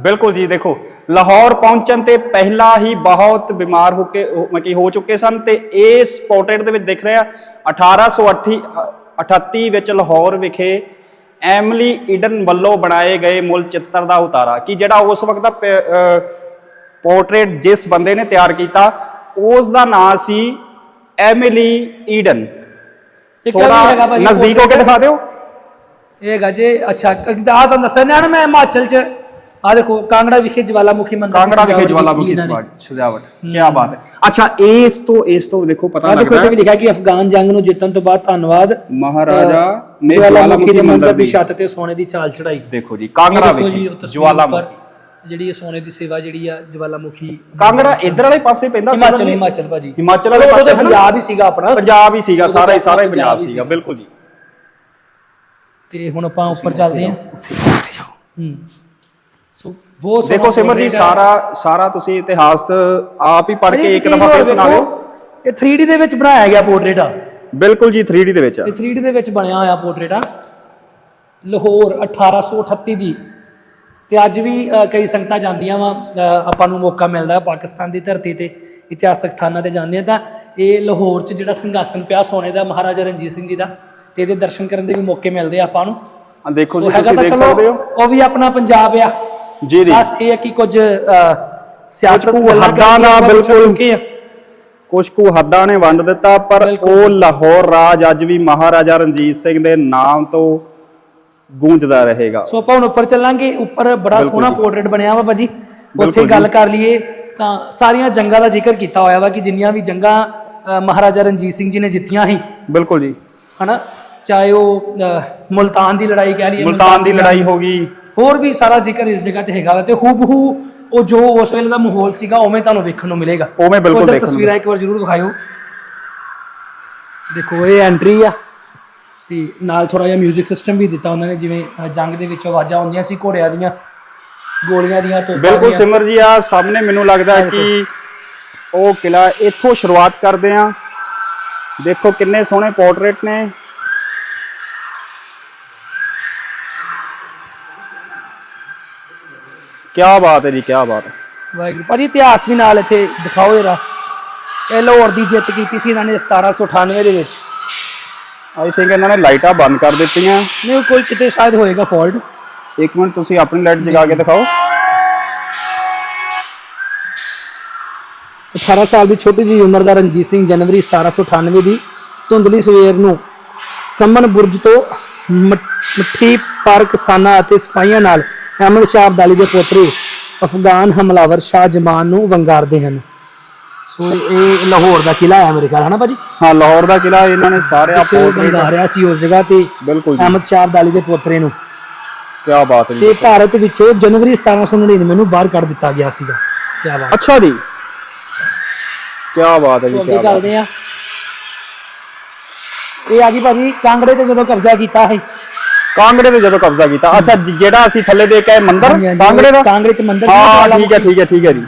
ਬਿਲਕੁਲ ਜੀ ਦੇਖੋ ਲਾਹੌਰ ਪਹੁੰਚਣ ਤੇ ਪਹਿਲਾਂ ਹੀ ਬਹੁਤ ਬਿਮਾਰ ਹੋ ਕੇ ਮਤਲਬ ਹੋ ਚੁੱਕੇ ਸਨ ਤੇ ਇਸ ਪੋਰਟਰੇਟ ਦੇ ਵਿੱਚ ਦਿਖ ਰਿਹਾ। 1838 ਵਿੱਚ ਲਾਹੌਰ ਵਿਖੇ ਐਮਲੀ ਈਡਨ ਵੱਲੋਂ ਬਣਾਏ ਗਏ ਮੁੱਲ ਚਿੱਤਰ ਦਾ ਉਤਾਰਾ ਕਿ ਜਿਹੜਾ ਉਸ ਵਕਤ ਦਾ ਪੋਰਟਰੇਟ ਜਿਸ ਬੰਦੇ ਨੇ ਤਿਆਰ ਕੀਤਾ ਉਸ ਦਾ ਨਾਂ ਸੀ ਐਮਿਲੀ ਈਡਨ ਥੋੜਾ ਨਜ਼ਦੀਕ ਹੋ ਕੇ ਦਿਖਾ ਦਿਓ। ਇਹ ਹੈਗਾ ਜੇ ਅੱਛਾ ਆ ਤਾਂ ਦੱਸਿਆ ਨਾ ਮੈਂ ਹਿਮਾਚਲ ਚ। ਆ ਦੇਖੋ ਕਾਂਗੜਾ ਵਿਖੇ ਜਵਾਲਾਮੁਖੀ ਮੰਦਿਰ ਕਾਂਗੜਾ ਵਿਖੇ ਜਵਾਲਾਮੁਖੀ ਸਜਾਵਟ ਕੀ ਬਾਤ ਹੈ। ਅੱਛਾ ਇਸ ਤੋਂ ਇਸ ਤੋਂ ਦੇਖੋ ਪਤਾ ਆ ਦੇਖੋ ਲੱਗਦਾ ਇੱਥੇ ਵੀ ਲਿਖਿਆ ਕਿ ਅਫਗਾਨ ਜੰਗ ਨੂੰ ਜਿੱਤਣ ਤੋਂ ਬਾਅਦ ਧੰਨਵਾਦ ਮਹਾਰਾਜਾ ਨੇ ਜਵਾਲਾਮੁਖੀ ਦੇ ਮੰਦਿਰ ਦੀ ਛੱਤ ਤੇ ਸੋਨੇ ਦੀ ਚਾਲ ਚੜਾਈ। ਦੇਖੋ ਜੀ ਕਾਂਗੜਾ ਵਿਖੇ ਜਵਾਲਾਮੁਖੀ। ਜਿਹੜੀ ਇਹ ਸੋਨੇ ਦੀ ਸੇਵਾ ਜਿਹੜੀ ਆ ਜਵਾਲਾਮੁਖੀ ਕਾਂਗੜਾ ਇਧਰ ਵਾਲੇ ਪਾਸੇ ਪੈਂਦਾ ਹਿਮਾਚਲ? ਹਿਮਾਚਲ ਭਾਜੀ। ਹਿਮਾਚਲ ਵਾਲੇ ਪਾਸੇ ਪੰਜਾਬ ਹੀ ਸੀਗਾ ਆਪਣਾ। ਪੰਜਾਬ ਹੀ ਸੀਗਾ ਸਾਰਾ ਹੀ ਸਾਰਾ ਹੀ ਪੰਜਾਬ ਸੀਗਾ ਬਿਲਕੁਲ ਜੀ। ਤੇ ਹੁਣ ਆਪਾਂ ਉੱਪਰ ਚੱਲਦੇ ਹਾਂ। ਹੂੰ। ਸੋ ਬਹੁਤ ਸੋਹਣਾ ਦੇਖੋ ਸਿਮਰ ਜੀ ਆ। ਸਾਰਾ ਸਾਰਾ ਤੁਸੀਂ ਇਤਿਹਾਸ ਆਪ ਹੀ ਪੜ੍ਹ ਭਾਜੀ, ਕੇ ਇੱਕ ਦਫਾ ਫਿਰ ਸੁਣਾ ਦਿਓ। ਇਹ 3D ਦੇ ਵਿੱਚ ਬਣਾਇਆ ਗਿਆ ਪੋਰਟਰੇਟ ਆ। ਬਿਲਕੁਲ ਜੀ 3D ਦੇ ਵਿੱਚ ਇਹ 3D ਦੇ ਵਿੱਚ ਬਣਿਆ ਹੋਇਆ ਪੋਰਟਰੇਟ ਆ। ਲਾਹੌਰ 1838 ਦੀ। ਤੇ ਅੱਜ ਵੀ ਅ, ਕਈ ਸੰਗਤਾਂ ਜਾਂਦੀਆਂ ਵਾ ਆਪਾਂ ਨੂੰ ਮੌਕਾ ਮਿਲਦਾ ਪਾਕਿਸਤਾਨ ਦੀ ਧਰਤੀ ਤੇ ਇਤਿਹਾਸਕ ਸਥਾਨਾਂ ਤੇ ਜਾਂਦੇ ਆ ਤਾਂ ਇਹ ਲਾਹੌਰ 'ਚ ਜਿਹੜਾ ਸਿੰਘਾਸਨ ਪਿਆ ਸੋਨੇ ਦਾ ਮਹਾਰਾਜਾ ਰਣਜੀਤ ਸਿੰਘ ਜੀ ਦਾ ਤੇ ਇਹਦੇ ਦਰਸ਼ਨ ਕਰਨ ਦੇ ਵੀ ਮੌਕੇ ਮਿਲਦੇ ਆ ਆਪਾਂ ਨੂੰ। ਆ ਦੇਖੋ ਜੀ ਤੁਸੀਂ ਦੇਖ ਸਕਦੇ ਹੋ। ਉਹ ਵੀ ਆਪਣਾ ਪੰਜਾਬ ਆ। ਜੀ ਜੀ। ਬਸ ਇਹ ਹੈ ਕਿ ਕੁਝ ਸਿਆਸਤ ਹੱਦਾਂ ਦਾ ਬਿਲਕੁਲ। ਕੁਝ ਕੁ ਹੱਦਾਂ ਨੇ ਵੰਡ ਦਿੱਤਾ ਪਰ। ਉਹ ਲਾਹੌਰ ਰਾਜ ਅੱਜ ਵੀ ਮਹਾਰਾਜਾ ਰਣਜੀਤ ਸਿੰਘ ਦੇ ਨਾਮ ਤੋਂ ਗੂੰਜਦਾ ਰਹੇਗਾ। ਸੋ ਆਪਾਂ ਹੁਣ ਉੱਪਰ ਚੱਲਾਂਗੇ। ਉੱਪਰ ਬੜਾ ਸੋਹਣਾ। ਪੋਰਟਰੇਟ ਬਣਿਆ ਵਾ ਭਾਜੀ। ਉੱਥੇ ਗੱਲ। ਕਰ ਲਈਏ ਤਾਂ ਸਾਰੀਆਂ ਜੰਗਾਂ ਦਾ ਜ਼ਿਕਰ ਕੀਤਾ ਹੋਇਆ ਵਾ ਕਿ ਜਿੰਨੀਆਂ ਵੀ ਜੰਗਾਂ ਮਹਾਰਾਜਾ ਰਣਜੀਤ ਸਿੰਘ ਜੀ ਨੇ ਜਿੱਤੀਆਂ ਸੀ। ਬਿਲਕੁਲ ਜੀ। ਹਨਾ? ਚਾਹੇ ਉਹ ਅ, ਮੁਲਤਾਨ ਦੀ ਲੜਾਈ ਕਹਿ ਲਈਏ ਮੁਲਤਾਨ ਦੀ ਲੜਾਈ ਹੋ ਗਈ। ਹੋਰ ਵੀ ਸਾਰਾ ਜ਼ਿਕਰ ਇਸ ਜਗ੍ਹਾ ਤੇ ਹੈਗਾ ਵਾ ਤੇ ਹੂਬਹੂ ਉਹ ਜੋ ਉਸ ਵੇਲੇ ਦਾ ਮਾਹੌਲ ਸੀਗਾ ਉਵੇਂ ਤੁਹਾਨੂੰ ਵੇਖਣ ਨੂੰ ਮਿਲੇਗਾ। ਉਵੇਂ ਬਿਲਕੁਲ ਉੱਧਰ ਦੇਖਣ ਨੂੰ ਤਸਵੀਰਾਂ ਇੱਕ ਵਾਰ ਜ਼ਰੂਰ ਵਿਖਾਇਓ। ਦੇਖੋ ਇਹ ਐਂਟਰੀ ਆ ਤੇ ਨਾਲ ਥੋੜਾ ਜਿਹਾ 뮤직 ਸਿਸਟਮ ਵੀ ਦਿੱਤਾ ਉਹਨਾਂ ਨੇ ਜਿਵੇਂ ਅ, ਜੰਗ ਦੇ ਵਿੱਚ ਆਵਾਜ਼ਾਂ ਆਉਂਦੀਆਂ ਸੀ ਘੋੜਿਆਂ ਦੀਆਂ ਗੋਲੀਆਂ ਦੀਆਂ ਤੋਪਾਂ ਬਿਲਕੁਲ ਦੀਆਂ। ਸਿਮਰ ਜੀ ਆ ਸਾਹਮਣੇ ਮੈਨੂੰ ਲੱਗਦਾ ਕਿ ਉਹ ਕਿਲਾ ਇੱਥੋਂ ਸ਼ੁਰੂਆਤ ਕਰਦੇ ਆ। ਦੇਖੋ ਕਿੰਨੇ ਸੋਹਣੇ ਪੋਰਟਰੇਟ ਨੇ। ਕੀ ਬਾਤ ਹੈ ਜੀ ਕੀ ਬਾਤ ਹੈ। ਵਾਹਿਗੁਰੂ ਭਾਜੀ ਇਤਿਹਾਸ ਵੀ ਨਾਲ ਇੱਥੇ ਦਿਖਾਓ ਜਰਾ। ਇਹ ਲਾਹੌਰ ਦੀ ਜਿੱਤ ਕੀਤੀ ਸੀ ਇਹਨਾਂ ਨੇ 1798 ਦੇ ਵਿੱਚ। ਆਈ ਥਿੰਕ ਇਹਨਾਂ ਨੇ ਲਾਈਟਾਂ ਬੰਦ ਕਰ ਦਿੱਤੀਆਂ। ਨਹੀਂ ਕੋਈ ਕਿਤੇ ਸ਼ਾਇਦ ਹੋਏਗਾ ਫਾਲਟ। ਇੱਕ ਮਿੰਟ ਤੁਸੀਂ ਆਪਣੀ ਲਾਈਟ ਜਗਾ ਕੇ ਦਿਖਾਓ। 18 ਸਾਲ ਦੀ ਛੋਟੀ ਜਿਹੀ ਉਮਰ ਦਾ ਰਣਜੀਤ ਸਿੰਘ ਜਨਵਰੀ 1798 ਦੀ ਧੁੰਦਲੀ ਸਵੇਰ ਨੂੰ ਸੰਮਨ ਬੁਰਜ ਤੋਂ ਮੱਠੀ ਪਰ ਕਿਸਾਨਾਂ ਅਤੇ ਸਿਪਾਹੀਆਂ ਨਾਲ ਅਹਿਮਦ ਸ਼ਾਹ ਅਬਦਾਲੀ ਦੇ ਪੋਤਰੇ ਅਫਗਾਨ ਹਮਲਾਵਰ ਸ਼ਾਹ ਜਮਾਨ ਨੂੰ ਵੰਗਾਰਦੇ ਹਨ। ਸੋ ਇਹ ਲਾਹੌਰ ਦਾ ਕਿਲਾ ਹੈ ਮੇਰੇ ਖਿਆਲ ਹੈ ਨਾ ਭਾਜੀ? ਹਾਂ ਲਾਹੌਰ ਦਾ ਕਿਲਾ ਇਹਨਾਂ ਨੇ ਸਾਰੇ ਪੋਰਟਰੇਟ ਵੰਗਾਰਿਆ ਸੀ ਉਸ ਜਗ੍ਹਾ ਤੇ ਬਿਲਕੁਲ ਅਹਿਮਦ ਸ਼ਾਹ ਅਬਦਾਲੀ ਦੇ ਪੋਤਰੇ ਨੂੰ। ਕੀ ਬਾਤ ਹੈ ਤੇ ਭਾਰਤ ਵਿੱਚੋਂ ਜਨਵਰੀ 1799 ਨੂੰ ਬਾਹਰ ਕੱਢ ਦਿੱਤਾ ਗਿਆ ਸੀਗਾ। ਕੀ ਬਾਤ। ਅੱਛਾ ਜੀ। ਕੀ ਬਾਤ ਹੈ ਜੀ ਕੀ ਬਾਤ। ਚੱਲਦੇ ਆ ਇਹ ਆ ਗਈ ਭਾਜੀ ਕਾਂਗੜੇ ਤੇ ਜਦੋਂ ਕਬਜ਼ਾ ਕੀਤਾ ਸੀ। ਕਾਂਗੜੇ ਤੇ ਜਦੋਂ ਕਬਜ਼ਾ ਕੀਤਾ। ਅੱਛਾ ਜ- ਜਿਹੜਾ ਅਸੀਂ ਥੱਲੇ ਦੇਖ ਕੇ ਆਏ ਮੰਦਿਰ? ਹਾਂਜੀ, ਹਾਂਜੀ, ਕਾਂਗੜੇ ਦਾ? ਕਾਂਗੜੇ ਚ ਮੰਦਿਰ ਹਾਂ ਠੀਕ ਹੈ ਠੀਕ ਹੈ ਠੀਕ ਹੈ ਜੀ।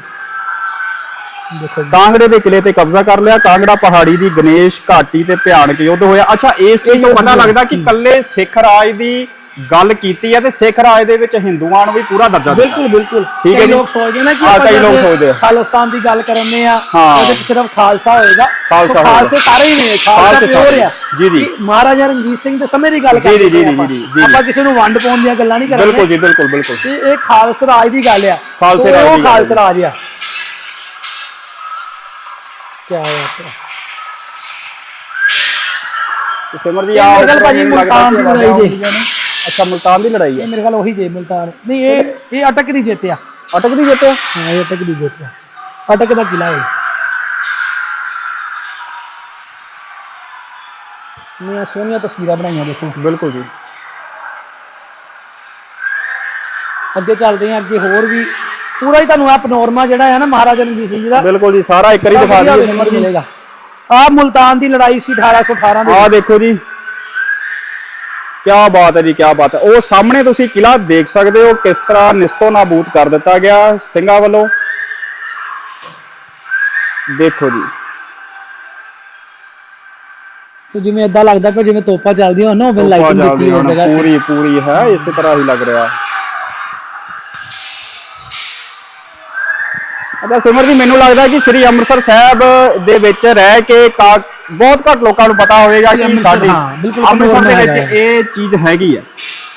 ਦੇਖੋ ਜੀ। ਕਾਂਗੜੇ ਦੇ ਕਿਲੇ ਤੇ ਕਬਜ਼ਾ ਕਰ ਲਿਆ। ਕਾਂਗੜਾ ਪਹਾੜੀ ਦੀ ਗਣੇਸ਼ ਘਾਟੀ ਤੇ ਭਿਆਨਕ ਯੁੱਧ ਹੋਇਆ। ਅੱਛਾ ਇਸ ਚੀਜ਼ ਤੋਂ ਪਤਾ। ਲੱਗਦਾ ਕਿ ਕੱਲੇ ਸਿੱਖ ਰਾਜ ਦੀ ਗੱਲ ਕੀਤੀ ਹੈ ਤੇ ਸਿੱਖ ਰਾਜ ਦੇ ਵਿੱਚ ਹਿੰਦੂਆਂ ਨੂੰ ਵੀ ਪੂਰਾ ਦਰਜਾ ਦਿੱਤਾ ਬਿਲਕੁਲ ਬਿਲਕੁਲ ਠੀਕ ਹੈ ਕਈ। ਲੋਕ ਸੋਚਦੇ ਨਾ ਕਿ ਆਪਾਂ ਕਈ ਲੋਕ ਜਦ ਸੋਚਦੇ ਆ। ਖਾਲਿਸਤਾਨ ਦੀ ਗੱਲ ਕਰਨੇ ਆ। ਉਹਦੇ ਚ ਸਿਰਫ ਖਾਲਸਾ ਹੋਏਗਾ ਖਾਲਸਾ। ਖਾਲਸੇ ਸਾਰੇ ਹੀ ਨੇ ਖਾਲਸਾ ਪਿਓਰ। ਆ ਜੀ, ਜੀ। ਮਹਾਰਾਜਾ ਰਣਜੀਤ ਸਿੰਘ ਦੇ ਸਮੇਂ ਦੀ ਗੱਲ ਕਰਦੇ ਜੀ, ਜੀ। ਜੀ, ਜੀ। ਆਪਾਂ ਕਿਸੇ ਨੂੰ ਵੰਡ ਪਾਉਣ ਦੀਆਂ ਗੱਲਾਂ ਨਹੀਂ ਕਰਦੇ ਬਿਲਕੁਲ ਜੀ ਬਿਲਕੁਲ ਬਿਲਕੁਲ ਤੇ ਇਹ ਖਾਲਸਾ ਰਾਜ ਦੀ ਗੱਲ ਆ ਖਾਲਸੇ ਰਾਜ ਦੀ ਗੱਲ ਖਾਲਸਾ। ਰਾਜ ਆ ਕੀ ਤੇ ਸਿਮਰ ਜੀ ਆ ਉੱਪਰ ਭਾਜੀ ਮੁਲਤਾਨ ਦੀ ਲੜਾਈ ਨੇ। ਅੱਛਾ ਮੁਲਤਾਨ ਦੀ ਲੜਾਈ ਇਹ ਹੈ ਮੇਰੇ ਖਿਆਲ ਉਹੀ ਜੇ ਮੁਲਤਾਨ। ਨਹੀਂ ਇਹ ਇਹ ਅਟਕ ਦੀ ਜਿੱਤ ਆ। ਅਟਕਦੀ ਜਿੱਤੇ ਹਾਂ ਇਹ ਅਟਕ ਦੀ ਜਿੱਤ ਆ। ਅਟਕ ਦਾ ਕਿਲਾ ਹੈ ਨੇ ਸੋਹਣੀਆਂ ਤਸਵੀਰਾਂ ਬਣਾਈਆਂ ਦੇਖੋ। ਬਿਲਕੁਲ ਜੀ। ਅੱਗੇ ਚੱਲਦੇ ਆ ਅੱਗੇ ਹੋਰ ਵੀ ਪੂਰਾ ਹੀ ਤੁਹਾਨੂੰ ਆ ਪਨੋਰਮਾ ਜਿਹੜਾ ਹੈ ਨਾ ਮਹਾਰਾਜਾ ਰਣਜੀਤ ਸਿੰਘ ਜੀ ਦਾ। ਬਿਲਕੁਲ ਜੀ ਸਾਰਾ ਇੱਕ ਵਾਰੀ ਦਿਖਾ ਦਿਓ ਮਿਲੇਗਾ। ਆ ਮੁਲਤਾਨ ਦੀ ਲੜਾਈ ਸੀ 1818 ਦੇ ਆ ਦੇਖੋ ਜੀ। ਕੀ ਬਾਤ ਹੈ ਜੀ ਕੀ ਬਾਤ ਹੈ। ਉਹ ਸਾਹਮਣੇ ਤੁਸੀਂ ਕਿਲਾ ਦੇਖ ਸਕਦੇ ਹੋ ਕਿਸ ਤਰ੍ਹਾਂ ਨਿਸਤੋ ਨਾਬੂਦ ਕਰ ਦਿੱਤਾ ਗਿਆ ਸਿੰਘਾਂ ਵੱਲੋਂ। ਦੇਖੋ ਜੀ। ਸੋ ਜਿਵੇਂ ਇਦਾਂ ਲੱਗਦਾ ਕਿ ਜਿਵੇਂ ਤੋਪਾਂ ਚੱਲਦੀਆਂ ਹੋਣ ਨਾ ਉਹ ਲਾਈਟਿੰਗ ਦਿੱਤੀ ਹਨ, ਜਗ੍ਹਾ। ਪੂਰੀ ਪੂਰੀ ਹੈ ਇਸੇ ਤਰ੍ਹਾਂ ਹੀ ਲੱਗ ਰਿਹਾ। ਅੱਛਾ ਸਿਮਰ ਜੀ ਮੈਨੂੰ ਲੱਗਦਾ ਕਿ ਸ੍ਰੀ ਅੰਮ੍ਰਿਤਸਰ ਸਾਹਿਬ ਦੇ ਵਿੱਚ ਰਹਿ ਕੇ ਕਾ- ਬਹੁਤ ਘੱਟ ਲੋਕਾਂ ਨੂੰ ਪਤਾ ਹੋਵੇਗਾ ਕਿ ਅੰਮ੍ਰਿਤਸਰ, ਸਾਡੀ ਹਾਂ, ਬਿਲਕੁਲ ਅੰਮ੍ਰਿਤਸਰ ਦੇ ਵਿੱਚ। ਇਹ ਚੀਜ਼ ਹੈਗੀ ਹੈ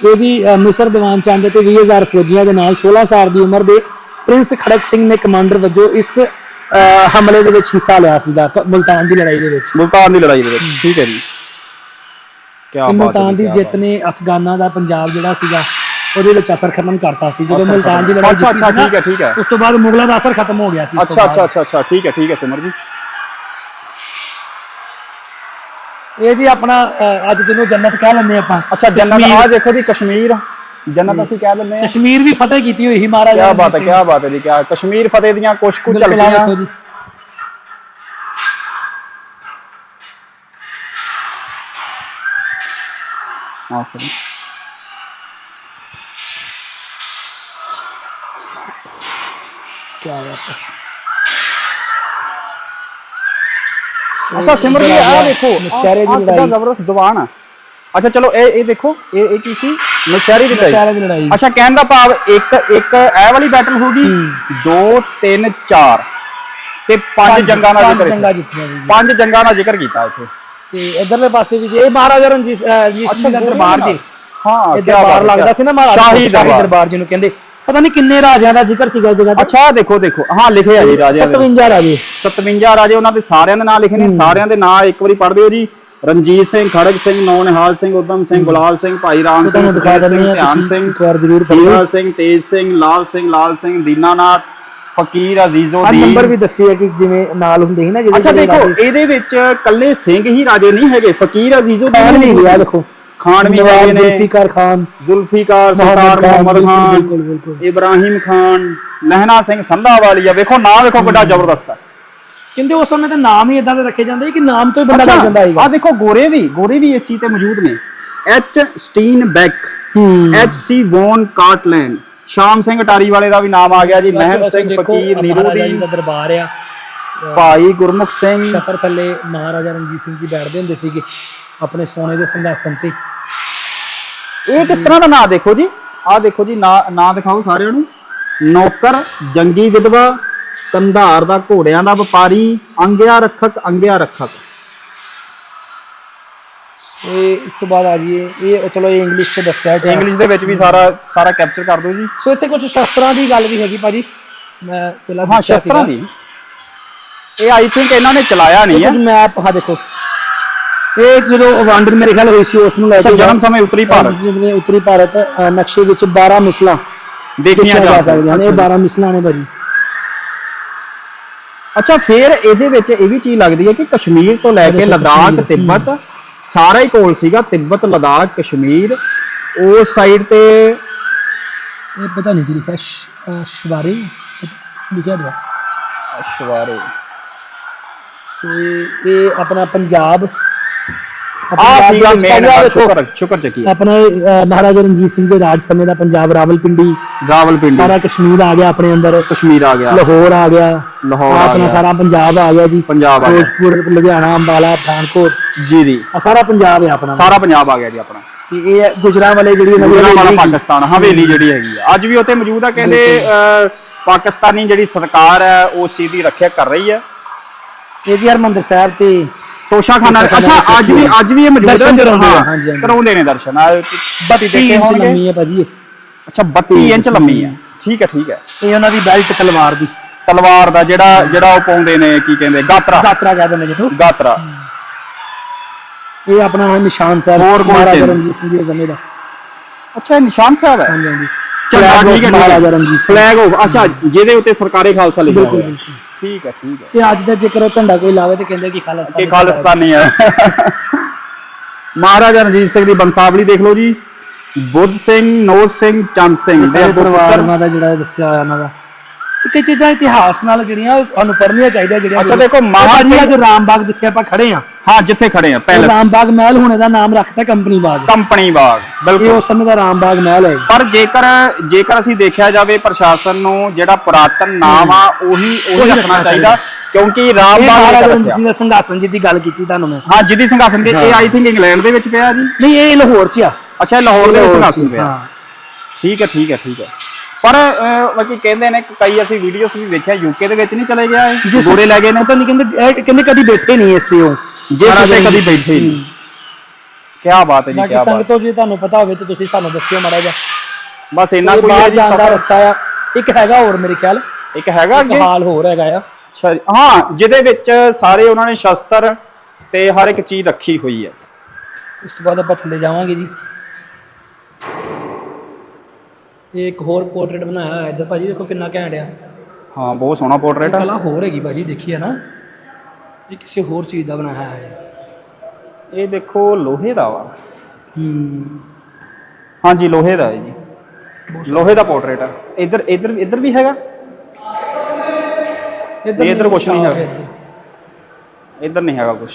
ਇਹ ਜੀ ਅ, ਮਿਸਰ ਦੀਵਾਨ ਚੰਦ ਤੇ 20000 ਫੌਜੀਆਂ ਦੇ ਨਾਲ 16 ਸਾਲ ਦੀ ਉਮਰ ਦੇ ਪ੍ਰਿੰਸ ਖੜਕ ਸਿੰਘ ਨੇ ਕਮਾਂਡਰ ਵਜੋਂ ਇਸ ਅ, ਹਮਲੇ ਦੇ ਵਿੱਚ ਹਿੱਸਾ ਲਿਆ ਸੀਗਾ ਕ- ਮੁਲਤਾਨ ਦੀ ਲੜਾਈ ਦੇ ਵਿੱਚ ਮੁਲਤਾਨ ਦੀ ਲੜਾਈ ਦੇ ਵਿੱਚ ਠੀਕ ਹੈ ਜੀ ਕੀ ਤੇ ਬਾਤ ਹੈ ਮੁਲਤਾਨ ਜੀ, ਦੀ ਕਿਆ ਜਿੱਤ ਨੇ ਅਫਗਾਨਾਂ ਦਾ ਪੰਜਾਬ ਜਿਹੜਾ ਸੀਗਾ ਉਹਦੇ ਵਿੱਚ ਅਸਰ ਖਤਮ ਕਰਤਾ ਸੀ ਜਦੋਂ ਅਸਰ ਮੁਲਤਾਨ ਦੀ ਖਤਮ। ਲੜਾਈ ਅੱਛਾ, ਜਿੱਤੀ ਅੱਛਾ, ਸੀ ਨਾ, ਠੀਕ ਹੈ, ਠੀਕ ਹੈ। ਉਸ ਤੋਂ ਬਾਅਦ ਮੁਗਲਾਂ ਦਾ ਅਸਰ ਖਤਮ ਹੋ ਗਿਆ ਸੀ ਉਸ ਤੋਂ ਅੱਛਾ ਬਾਅਦ। ਅੱਛਾ ਅੱਛਾ ਅੱਛਾ ਠੀਕ ਹੈ ਠੀਕ ਹੈ ਸਿਮਰ ਜੀ ਇਹ ਜੀ ਆਪਣਾ ਅ, ਅੱਜ ਜਿਹਨੂੰ ਜੰਨਤ ਕਹਿ ਲੈਂਦੇ ਆਪਾਂ ਅੱਛਾ ਜੰਨਤ ਕਸ਼ਮੀਰ- ਆ ਦੇਖੋ ਜੀ ਕਸ਼ਮੀਰ। ਜੰਨਤ ਅਸੀਂ ਕਹਿ ਦਿੰਦੇ ਹਾਂ। ਕਸ਼ਮੀਰ ਵੀ ਫਤਿਹ ਕੀਤੀ ਹੋਈ ਸੀ ਮਹਾਰਾਜਾ ਕੀ ਬਾਤ ਹੈ ਰਣਜੀਤ ਕੀ ਬਾਤ ਹੈ ਜੀ ਕੀ ਕਸ਼ਮੀਰ ਫਤਿਹ ਦੀਆਂ ਕੁਝ ਕੁ ਝਲਕੀਆਂ ਦੇਖੋ ਜੀ। ਹਾਂ ਫਿਰ। ਕੀ ਬਾਤ ਹੈ। ਅੱਛਾ ਸਿਮਰ ਜੀ ਆ ਦੇਖੋ ਨਸ਼ਹਿਰੇ ਦੀ ਆਹ ਲੜਾਈ। ਜ਼ਬਰਦਸਤ ਦੀਵਾਨ ਆ। ਅੱਛਾ ਚਲੋ ਇਹ ਇਹ ਦੇਖੋ ਇਹ ਇਹ ਕੀ ਸੀ? ਨਸ਼ਹਿਰੇ ਦੀ ਲੜਾਈ। ਨਸ਼ਹਿਰੇ ਦੀ ਲੜਾਈ। ਅੱਛਾ ਕਹਿਣ ਦਾ ਭਾਵ ਇੱਕ ਇੱਕ ਇਹ ਵਾਲੀ ਬੈਟਲ ਹੋ ਗਈ। 2 3 4 ਤੇ ਪੰਜ ਜੰਗਾਂ ਦਾ ਜ਼ਿਕਰ ਜੰਗਾਂ। ਜਿੱਤੀਆਂ ਜੀ ਪੰਜ ਜੰਗਾਂ ਦਾ ਜ਼ਿਕਰ ਕੀਤਾ ਇੱਥੇ। ਤੇ ਇਧਰਲੇ ਪਾਸੇ ਵੀ ਜੀ ਇਹ ਮਹਾਰਾਜਾ ਰਣਜੀਤ ਰਣਜੀਤ ਸਿੰਘ ਦਾ ਦਰਬਾਰ ਜੀ। ਹਾਂ ਇਹ ਦਰਬਾਰ ਲੱਗਦਾ ਸੀ ਨਾ ਮਹਾਰਾਜਾ ਸ਼ਾਹੀ ਦਰਬਾਰ। ਦਰਬਾਰ ਜਿਹਨੂੰ ਕਹਿੰਦੇ। ਪਤਾ ਨਹੀਂ ਕਿੰਨੇ ਰਾਜਿਆਂ ਦਾ ਜ਼ਿਕਰ ਸੀਗਾ ਇਸ ਜਗ੍ਹਾ ਤੇ। ਅੱਛਾ ਆਹ ਦੇਖੋ ਦੇਖੋ। ਹਾਂ ਲਿਖੇ ਆ ਜੀ ਰਾਜਿਆਂ ਦੇ। 57 ਰਾਜੇ। 57 ਰਾਜੇ ਉਹਨਾਂ ਦੇ ਸਾਰਿਆਂ ਦੇ ਨਾਂ ਲਿਖੇ ਨੇ। ਸਾਰਿਆਂ ਦੇ ਨਾਂ ਇੱਕ ਵਾਰੀ ਪੜ੍ਹ ਦਿਓ ਜੀ। ਰਣਜੀਤ ਸਿੰਘ ਖੜਗ ਸਿੰਘ ਨੌ ਨਿਹਾਲ ਸਿੰਘ ਉਦਮ ਸਿੰਘ ਗੁਲਾਬ ਸਿੰਘ ਭਾਈ ਰਾਮ ਸਿੰਘ ਤੁਹਾਨੂੰ ਦਿਖਾ ਸੁਖਦੇਵ ਦਿੰਦੇ ਸਿੰਘ ਆ ਧਿਆਨ ਤੁਸੀਂ ਸਿੰਘ ਇੱਕ ਵਾਰ ਜ਼ਰੂਰ ਪੜ੍ਹੋ ਹੀਰਾ ਸਿੰਘ ਤੇਜ ਸਿੰਘ ਲਾਲ ਸਿੰਘ ਲਾਲ ਸਿੰਘ ਦੀਨਾਨਾਥ ਫਕੀਰ ਆ ਅਜ਼ੀਜ਼ੁਦੀਨ ਨੰਬਰ ਵੀ ਦੱਸੇ ਆ ਕਿ ਜਿਵੇਂ ਨਾਲ ਹੁੰਦੇ ਸੀ ਨਾ ਜਿਹੜੇ ਅੱਛਾ ਜਿਹੜੇ ਦੇਖੋ ਰਾਜੇ। ਇਹਦੇ ਵਿੱਚ ਕੱਲੇ ਸਿੰਘ ਹੀ ਰਾਜੇ ਨਹੀਂ ਹੈਗੇ। ਫਕੀਰ ਅਜ਼ੀਜ਼ੁਦੀਨ ਖਾਨ ਵੀ ਗਿਆ ਦੇਖੋ। ਖਾਨ ਵੀ ਹੈਗੇ ਨੇ। ਜ਼ੁਲਫੀਕਾਰ ਖਾਨ। ਜ਼ੁਲਫੀਕਾਰ ਸਰਦਾਰ ਮੁਹੰਮਦ ਬਿਲਕੁਲ, ਖਾਨ ਬਿਲਕੁਲ। ਇਬਰਾਹਿਮ ਖਾਨ ਲਹਿਣਾ ਸਿੰਘ ਸੰਧਾ ਵਾਲੀਆ ਵੇਖੋ ਨਾਂ ਵੇਖੋ ਕਿੱਡਾ ਜ਼ਬਰਦਸਤ ਹੈ ਕਹਿੰਦੇ ਉਸ ਸਮੇਂ ਤਾਂ ਨਾਮ ਹੀ ਇਦਾਂ ਦੇ ਰੱਖੇ ਜਾਂਦੇ ਕਿ ਨਾਮ ਤੋਂ ਹੀ ਬੰਦਾ ਲੱਗ ਜਾਂਦਾ ਆ ਸੀਗਾ ਦੇਖੋ ਗੋਰੇ ਵੀ ਗੋਰੇ ਵੀ ਇਸ ਚੀਜ਼ ਤੇ ਮੌਜੂਦ ਨੇ। H Steinbach H C von Cortlandt Sham Singh Attari ਵਾਲੇ ਦਾ ਵੀ ਨਾਮ ਆ ਗਿਆ ਜੀ। ਅਸੀਂ ਸਿੰਘ ਫਕੀਰ ਨੀਰੂਦੀਨ ਦਾ। ਦਰਬਾਰ ਆ। ਭਾਈ ਗੁਰਮੁਖ ਸਿੰਘ। ਛਤਰ ਥੱਲੇ ਮਹਾਰਾਜਾ ਰਣਜੀਤ ਸਿੰਘ ਜੀ ਬੈਠਦੇ ਹੁੰਦੇ ਸੀਗੇ ਆਪਣੇ ਸੋਨੇ ਦੇ ਸਿੰਘਾਸਨ ਤੇ। ਇਹ ਕਿਸ ਤਰ੍ਹਾਂ ਦਾ ਨਾਂ ਦੇਖੋ ਜੀ? ਆਹ ਦੇਖੋ ਜੀ ਨਾਂ ਨਾਂ ਦਿਖਾਓ ਸਾਰਿਆਂ ਨੂੰ। ਨੌਕਰ ਜੰਗੀ ਵਿਧਵਾ ਕੰਧਾਰ ਦਾ ਘੋੜਿਆਂ ਦਾ ਵਪਾਰੀ ਅੰਗਿਆ ਰੱਖਕ ਅੰਗਿਆ ਰੱਖਕ। ਇਹ ਇਸ ਤੋਂ ਬਾਅਦ ਆ ਜਾਈਏ। ਇਹ ਚਲੋ ਇਹ ਇੰਗਲਿਸ਼ ਚ ਦੱਸਿਆ ਹੈ ਇੰਗਲਿਸ਼ ਦੇ ਵਿੱਚ ਵੀ ਸਾਰਾ ਸਾਰਾ ਕੈਪਚਰ ਕਰ ਦਿਓ ਜੀ। ਸੋ ਇੱਥੇ ਕੁਝ ਸ਼ਸਤਰਾਂ ਦੀ ਗੱਲ ਵੀ ਹੈਗੀ ਭਾਜੀ। ਮੈਂ ਪਹਿਲਾਂ ਹਾਂ ਸ਼ਸਤਰਾਂ। ਦੀ। ਇਹ ਆਈ ਥਿੰਕ ਇਹਨਾਂ ਨੇ ਚਲਾਇਆ ਨਹੀਂ ਹੈ ਕੁਝ ਮੈਪ ਹਾਂ ਦੇਖੋ। ਇਹ ਜਦੋਂ ਵੰਡ ਮੇਰੇ ਖਿਆਲ ਹੋਈ ਸੀ ਉਸ ਨੂੰ ਲੈ ਕੇ ਜਨਮ ਸਮੇਂ ਉੱਤਰੀ ਭਾਰਤ। ਜਿਵੇਂ ਉੱਤਰੀ ਭਾਰਤ ਨਕਸ਼ੇ ਵਿੱਚ 12 ਮਿਸਲਾਂ ਦੇਖੀਆਂ ਜਾ ਸਕਦੀਆਂ ਨੇ ਇਹ ਸਕਦੀਆਂ 12 ਮਿਸਲਾਂ ਨੇ ਭਾਜੀ। ਅੱਛਾ ਫਿਰ ਇਹਦੇ ਵਿੱਚ ਇਹ ਵੀ ਚੀਜ਼ ਲੱਗਦੀ ਹੈ ਕਿ ਕਸ਼ਮੀਰ ਤੋਂ ਲੈ ਕੇ ਦੇਖੋ ਲਦਾਖ ਤਿੱਬਤ ਸਾਰਾ ਹੀ ਕੋਲ ਸੀਗਾ ਤਿੱਬਤ ਲਦਾਖ ਕਸ਼ਮੀਰ। ਉਸ ਸਾਈਡ ਤੇ ਇਹ ਪਤਾ ਨਹੀਂ ਕੀ ਲਿਖਿਆ ਸ਼ਵਾਰੇ ਲਿਖਿਆ ਗਿਆ। ਅਸ਼ਵਾਰੇ ਸੋ ਇਹ ਆਪਣਾ ਪੰਜਾਬ ਆ ਪੰਜਾਬ ਦੇ ਸੀਗਾ ਵਿੱਚ ਮੇਨ ਪਹਿਲਾਂ ਦੇਖੋ, ਸ਼ੁਕਰ ਸ਼ੁਕਰ ਚੱਕੀ ਆਪਣਾ ਮਹਾਰਾਜਾ ਰਣਜੀਤ ਸਿੰਘ ਦੇ ਰਾਜ ਸਮੇਂ ਦਾ ਪੰਜਾਬ ਰਾਵਲਪਿੰਡੀ ਰਾਵਲਪਿੰਡੀ। ਸਾਰਾ ਕਸ਼ਮੀਰ ਆ ਗਿਆ ਆਪਣੇ ਅੰਦਰ। ਕਸ਼ਮੀਰ ਆ ਗਿਆ। ਲਾਹੌਰ ਆ ਗਿਆ। ਲਾਹੌਰ ਆਪਣਾ। ਸਾਰਾ ਪੰਜਾਬ ਆ ਗਿਆ ਜੀ। ਪੰਜਾਬ ਆ ਗਿਆ। ਫਿਰੋਜ਼ਪੁਰ ਲੁਧਿਆਣਾ ਅੰਬਾਲਾ ਪਠਾਨਕੋਟ। ਜੀ ਜੀ। ਸਾਰਾ ਪੰਜਾਬ ਹੈ ਆਪਣਾ। ਸਾਰਾ ਪੰਜਾਬ ਆ ਗਿਆ ਜੀ ਆਪਣਾ। ਇਹ ਗੁਜਰਾਂ ਵਾਲੇ ਜਿਹੜੀ ਵਾਲਾ ਹਵੇਲੀ ਹੈਗੀ। ਪਾਕਿਸਤਾਨ ਹਵੇਲੀ ਜਿਹੜੀ ਹੈਗੀ ਆ। ਅੱਜ ਵੀ ਉੱਥੇ ਮੌਜੂਦ ਆ ਕਹਿੰਦੇ ਪਾਕਿਸਤਾਨੀ ਜਿਹੜੀ ਸਰਕਾਰ ਹੈ ਉਹ ਚੀਜ਼ ਦੀ ਰੱਖਿਆ ਕਰ ਰਹੀ ਹੈ। ਇਹ ਜੀ ਹਰਮੰਦਰ ਸਾਹਿਬ ਤੇ ਤੋਸ਼ਾਖਾਨਾ ਅੱਛਾ ਅੱਜ ਵੀ ਅੱਜ ਵੀ ਇਹ ਮੌਜੂਦ ਹੈ ਦਰਸ਼ਨ ਕਰਾਉਂਦੇ ਆ, ਹਾਂਜੀ, ਹਾਂਜੀ। ਕਰਾਉਂਦੇ ਨੇ ਦਰਸ਼ਨ। ਆ ਤੁਸੀਂ 32 ਦੇਖੇ ਇੰਚ ਹੋਣਗੇ। ਲੰਮੀ ਹੈ ਭਾਜੀ ਇਹ। ਅੱਛਾ 32 ਇੰਚ ਲੰਮੀ ਹੈ। ਠੀਕ ਹੈ ਠੀਕ ਹੈ। ਇਹ ਉਹਨਾਂ ਦੀ ਬੈਲਟ ਤਲਵਾਰ ਦੀ। ਤਲਵਾਰ ਦਾ ਜਿਹੜਾ ਜਿਹੜਾ ਉਹ ਪਾਉਂਦੇ ਨੇ ਕੀ ਕਹਿੰਦੇ ਗਾਤਰਾ। ਗਾਤਰਾ ਕਹਿ ਦਿੰਦੇ ਜਿਹਨੂੰ ਗਾਤਰਾ। ਇਹ ਆਪਣਾ ਨਿਸ਼ਾਨ ਸਾਹਿਬ ਹੋਰ ਕੋਈ ਮਹਾਰਾਜਾ? ਰਣਜੀਤ ਸਿੰਘ ਜੀ ਦੇ ਸਮੇਂ ਦਾ। ਅੱਛਾ ਇਹ ਨਿਸ਼ਾਨ ਸਾਹਿਬ ਹੈ। ਹਾਂਜੀ ਹਾਂਜੀ। ਚੰਗਾ Flag of ਠੀਕ ਹੈ। ਮਹਾਰਾਜਾ ਰਣਜੀਤ ਸਿੰਘ ਫਲੈਗ ਆਫ ਅੱਛਾ ਜਿਹਦੇ ਉੱਤੇ ਸਰਕਾਰੀ ਖਾਲਸਾ ਲਿਖਿਆ ਬਿਲਕੁਲ, ਹੋਇਆ। ਹੈ। ਬਿਲਕੁਲ। ਠੀਕ ਹੈ ਠੀਕ ਹੈ। ਤੇ ਅੱਜ ਦਾ ਜੇਕਰ ਉਹ ਝੰਡਾ ਕੋਈ ਲਾਵੇ ਤੇ ਕਹਿੰਦੇ ਕਿ ਖਾਲਸਤਾਨ ਕਿ ਖਾਲਿਸਤਾਨੀ ਹੈ। ਮਹਾਰਾਜਾ ਰਣਜੀਤ ਸਿੰਘ ਦੀ ਬੰਸਾਵਲੀ ਦੇਖ ਲਓ ਜੀ। ਬੁੱਧ ਸਿੰਘ ਨੋਰ ਸਿੰਘ ਚੰਦ ਸਿੰਘ। ਸਾਰੇ ਦੇ ਪਰਿਵਾਰ ਉਹਨਾਂ ਦਾ ਜਿਹੜਾ ਦੱਸਿਆ ਹੋਇਆ ਉਹਨਾਂ ਦਾ। ਇਹ ਚੀਜ਼ਾਂ ਇਤਿਹਾਸ ਨਾਲ ਜਿਹੜੀਆਂ ਸਾਨੂੰ ਪੜ੍ਹਨੀਆਂ ਚਾਹੀਦੀਆਂ ਜਿਹੜੀਆਂ ਅੱਛਾ, ਦੇਖੋ, ਮਹਾਂ ਮਹਾਰਾਜ ਸਿੰਘ- ਅੱਜ ਰਾਮਬਾਗ ਜਿੱਥੇ ਆਪਾਂ ਖੜੇ ਆ ਹਾਂ ਜਿੱਥੇ ਖੜੇ ਆ ਪੈਲਸ। ਰਾਮਬਾਗ ਮਹਿਲ ਹੋਣੇ ਦਾ ਨਾਮ ਰੱਖਤਾ ਕੰਪਨੀ ਬਾਗ। ਕੰਪਨੀ ਬਾਗ ਇਹ ਬਿਲਕੁਲ ਉਸ ਸਮੇਂ ਦਾ ਰਾਮਬਾਗ ਮਹਿਲ ਹੈ। ਪਰ ਜੇਕਰ ਜੇਕਰ ਅਸੀਂ ਦੇਖਿਆ ਜਾਵੇ ਪ੍ਰਸ਼ਾਸਨ ਨੂੰ ਜਿਹੜਾ ਪੁਰਾਤਨ ਨਾਮ ਆ ਉਹੀ ਉਹੀ ਰੱਖਣਾ ਚਾਹੀਦਾ ਕਿਉਂਕਿ ਰਾਮ ਇਹ ਬਾਗ ਮਹਾਰਾਜਾ। ਰਣਜੀਤ ਸਿੰਘ ਦਾ ਸੰਘਾਸਨ ਜੀ ਦੀ ਗੱਲ ਕੀਤੀ ਤੁਹਾਨੂੰ ਮੈਂ। ਹਾਂ ਜਿਹਦੀ ਸਿੰਘਾਸਨ ਦੇ ਇਹ ਆਈ ਥਿੰਕ ਇੰਗਲੈਂਡ ਦੇ ਵਿੱਚ ਪਿਆ ਜੀ। ਨਹੀਂ ਇਹ ਲਾਹੌਰ ਚ ਆ। ਅੱਛਾ ਇਹ ਲਾਹੌਰ ਦੇ ਵਿੱਚ ਸਿੰਘਾਸਨ ਪਿਆ। ਠੀਕ ਹੈ ਠੀਕ ਹੈ ਠੀਕ ਹੈ। ਪਰ ਬਾਕੀ ਕਹਿੰਦੇ ਨੇ ਕਿ ਕਈ ਅਸੀਂ ਵੀਡੀਓਜ਼ ਵੀ ਵੇਖਿਆ ਯੂਕੇ ਦੇ ਵਿੱਚ ਨਹੀਂ ਚਲੇ ਗਿਆ ਇਹ। ਗੋਰੇ ਲੈ ਗਏ ਨੇ ਪਤਾ ਨਹੀਂ ਕਹਿੰਦੇ ਇਹ ਕਹਿੰਦੇ ਕਦੀ ਬੈਠੇ ਨਹੀਂ ਇਸ ਤੇ ਉਹ। ਜੇ ਉੱਤੇ ਕਦੀ। ਬੈਠੇ ਹੀ ਨਹੀਂ। ਕੀ ਬਾਤ ਹੈ ਜੀ ਕੀ ਬਾਤ। ਸੰਗਤੋ ਜੇ ਤੁਹਾਨੂੰ ਪਤਾ ਹੋਵੇ ਤਾਂ ਤੁਸੀਂ ਸਾਨੂੰ ਦੱਸਿਓ ਮਾੜਾ ਜਿਹਾ। ਬਸ ਇੰਨਾ ਕੋਈ ਬਾਹਰ ਹੈ ਜੀ ਜਾਣ ਦਾ। ਰਸਤਾ ਆ ਇੱਕ ਹੈਗਾ ਹੋਰ ਮੇਰੇ ਖਿਆਲ। ਇੱਕ ਹੈਗਾ ਇੱਕ ਅੱਗੇ ਹਾਲ ਹੋਰ ਹੈਗਾ ਆ। ਅੱਛਾ ਜੀ। ਹਾਂ ਜਿਹਦੇ ਵਿੱਚ ਸਾਰੇ ਉਹਨਾਂ ਨੇ ਸ਼ਸਤਰ ਤੇ ਹਰ ਇੱਕ ਚੀਜ਼ ਰੱਖੀ ਹੋਈ ਹੈ। ਉਸ ਤੋਂ ਬਾਅਦ ਆਪਾਂ ਥੱਲੇ ਜਾਵਾਂਗੇ ਜੀ। ਇਹ ਇੱਕ ਹੋਰ ਪੋਰਟਰੇਟ ਬਣਾਇਆ ਹੋਇਆ ਇੱਧਰ ਭਾਜੀ ਵੇਖੋ ਕਿੰਨਾ ਘੈਂਟ ਆ। ਹਾਂ ਬਹੁਤ ਸੋਹਣਾ ਪੋਰਟਰੇਟ ਆ। ਕਲਾ ਹੋਰ ਹੈਗੀ ਭਾਜੀ ਦੇਖੀਏ ਨਾ? ਇਹ ਕਿਸੇ ਹੋਰ ਚੀਜ਼ ਦਾ ਬਣਾਇਆ ਹੈ। ਇਹ ਦੇਖੋ ਲੋਹੇ ਦਾ ਵਾ। ਹੂੰ। ਹਾਂਜੀ ਲੋਹੇ ਦਾ ਹੈ ਜੀ। ਲੋਹੇ ਦਾ ਪੋਰਟਰੇਟ ਆ। ਇੱਧਰ ਇੱਧਰ ਇੱਧਰ ਵੀ ਹੈਗਾ? ਇੱਧਰ ਇੱਧਰ ਕੁਛ ਨਹੀਂ ਸਾਫ਼ ਹੈ। ਇੱਧਰ। ਨਹੀਂ ਹੈਗਾ ਕੁਝ